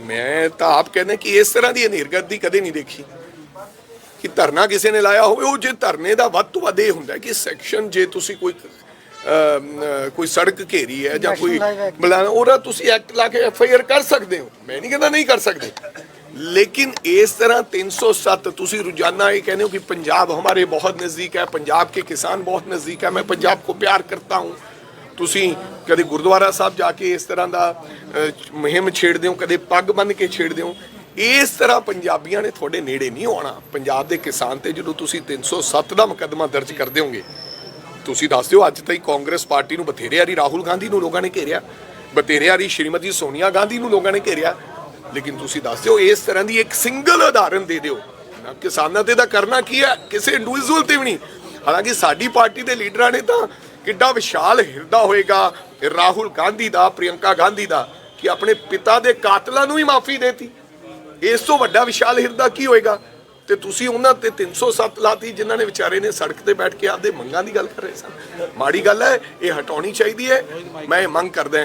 ਮੈਂ- ਤਾਂ ਆਪ ਕਹਿੰਦਾ ਕਿ ਇਸ ਤਰ੍ਹਾਂ ਦੀ ਹਨੇਰਗਤ ਦੀ ਕਦੇ ਨਹੀਂ ਦੇਖੀ। ਕਿ ਧਰਨਾ ਕਿਸੇ ਨੇ ਲਾਇਆ ਹੋਵੇ ਉਹ ਜੇ ਧਰਨੇ ਦਾ ਵੱਧ ਤੋਂ ਵੱਧ ਇਹ ਹੁੰਦਾ ਕਿ ਸੈਕਸ਼ਨ ਜੇ ਤੁਸੀਂ ਕੋਈ ਕੋਈ ਸੜਕ ਘੇਰੀ ਹੈ ਜਾਂ ਕੋਈ ਬਲਾ ਉਹਦਾ ਤੁਸੀਂ ਐਕਟ ਲਾ ਕੇ ਐਫ ਆਈ ਆਰ ਕਰ ਸਕਦੇ ਹੋ ਮੈਂ ਨਹੀਂ ਕਹਿੰਦਾ ਨਹੀਂ ਕਰ ਸਕਦੇ लेकिन इस तरह 307 ਤੁਸੀਂ ਰੋਜ਼ਾਨਾ ਇਹ ਕਹਿੰਦੇ ਹੋ ਕਿ ਪੰਜਾਬ ਹਮਾਰੇ ਬਹੁਤ ਨਜ਼ਦੀਕ ਹੈ ਪੰਜਾਬ ਕੇ ਕਿਸਾਨ ਬਹੁਤ ਨਜ਼ਦੀਕ ਹੈ ਮੈਂ ਪੰਜਾਬ ਕੋ ਪਿਆਰ ਕਰਤਾ ਹੂੰ ਤੁਸੀਂ ਕਦੇ ਗੁਰਦੁਆਰਾ ਸਾਹਿਬ ਜਾ ਕੇ ਇਸ ਤਰ੍ਹਾਂ ਦਾ ਅ, ਮੁਹਿੰਮ ਛੇੜਦੇ ਹੋ ਕਦੇ ਪੱਗ ਬੰਨ ਕੇ ਛੇੜਦੇ ਹੋ ਇਸ ਤਰ੍ਹਾਂ ਪੰਜਾਬੀਆਂ ਨੇ ਤੁਹਾਡੇ ਨੇੜੇ ਨਹੀਂ ਆਉਣਾ ਪੰਜਾਬ ਦੇ ਕਿਸਾਨ ਤੇ ਜਦੋਂ ਤੁਸੀਂ 307 ਦਾ ਮੁਕੱਦਮਾ ਦਰਜ ਕਰ ਦਿਓਗੇ ਤੁਸੀਂ ਦੱਸ ਦਿਓ, ਅੱਜ ਤਾਈਂ ਕਾਂਗਰਸ ਪਾਰਟੀ ਨੂੰ ਬਥੇਰੇ ਵਾਰੀ ਰਾਹੁਲ ਗਾਂਧੀ ਨੂੰ ਲੋਕਾਂ ਨੇ ਘੇਰਿਆ, ਬਥੇਰੇ ਵਾਰੀ ਸ਼੍ਰੀਮਤੀ ਸੋਨੀਆ ਗਾਂਧੀ ਨੂੰ ਲੋਕਾਂ ਨੇ ਘੇਰਿਆ, ਲੇਕਿਨ ਤੁਸੀਂ ਦੱਸ ਦਿਓ, ਇਸ ਤਰ੍ਹਾਂ ਦੀ ਇੱਕ ਸਿੰਗਲ ਉਦਾਹਰਨ ਦੇ ਦਿਓ। ਕਿਸਾਨਾਂ ਤੇ ਤਾਂ ਕਰਨਾ ਕੀ ਹੈ, ਕਿਸੇ ਇੰਡੀਵਿਜੂਅਲ ਤੇ ਵੀ ਨਹੀਂ। ਹਾਲਾਂਕਿ ਸਾਡੀ ਪਾਰਟੀ ਦੇ ਲੀਡਰਾਂ ਨੇ ਤਾਂ ਕਿੱਡਾ ਵਿਸ਼ਾਲ ਹਿਰਦਾ ਹੋਏਗਾ ਰਾਹੁਲ ਗਾਂਧੀ ਦਾ, ਪ੍ਰਿਯੰਕਾ ਗਾਂਧੀ ਦਾ, ਕਿ ਆਪਣੇ ਪਿਤਾ ਦੇ ਕਾਤਲਾਂ ਨੂੰ ਹੀ ਮਾਫੀ ਦੇਤੀ। ਇਸ ਤੋਂ ਵੱਡਾ ਵਿਸ਼ਾਲ ਹਿਰਦਾ ਕੀ ਹੋਏਗਾ? ਤੇ ਤੁਸੀਂ ਉਹਨਾਂ ਤੇ 307 ਲਾਤੀ ਜਿਨ੍ਹਾਂ ਨੇ ਵਿਚਾਰੇ ਨੇ ਸੜਕ ਤੇ ਬੈਠ ਕੇ ਆਪਦੇ ਮੰਗਾਂ ਦੀ ਗੱਲ ਕਰ ਰਹੇ ਸਨ। ਮਾੜੀ ਗੱਲ ਹੈ, ਇਹ ਹਟਾਉਣੀ ਚਾਹੀਦੀ ਹੈ। ਮੈਂ ਮੰਗ ਕਰਦਾ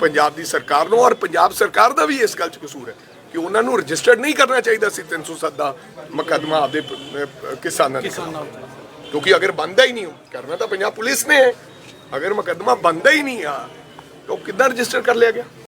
ਪੰਜਾਬ ਦੀ ਸਰਕਾਰ ਨੂੰ ਔਰ ਪੰਜਾਬ ਸਰਕਾਰ ਦਾ ਵੀ ਇਸ ਗੱਲ 'ਚ ਕਸੂਰ ਹੈ ਕਿ ਉਹਨਾਂ ਨੂੰ ਰਜਿਸਟਰਡ ਨਹੀਂ ਕਰਨਾ ਚਾਹੀਦਾ ਸੀ 307 ਦਾ ਮੁਕੱਦਮਾ ਆਪਦੇ ਕਿਸਾਨਾਂ ਦੇ ਕਿਉਂਕਿ ਅਗਰ ਬੰਦਾ ਹੀ ਨਹੀਂ ਕਰਨਾ ਤਾਂ ਪੰਜਾਬ ਪੁਲਿਸ ਨੇ ਹੈ। ਅਗਰ ਮੁਕੱਦਮਾ ਬੰਦਾ ਹੀ ਨਹੀਂ ਆ, ਤਾਂ ਉਹ ਕਿੱਦਾਂ ਰਜਿਸਟਰ ਕਰ ਲਿਆ ਗਿਆ?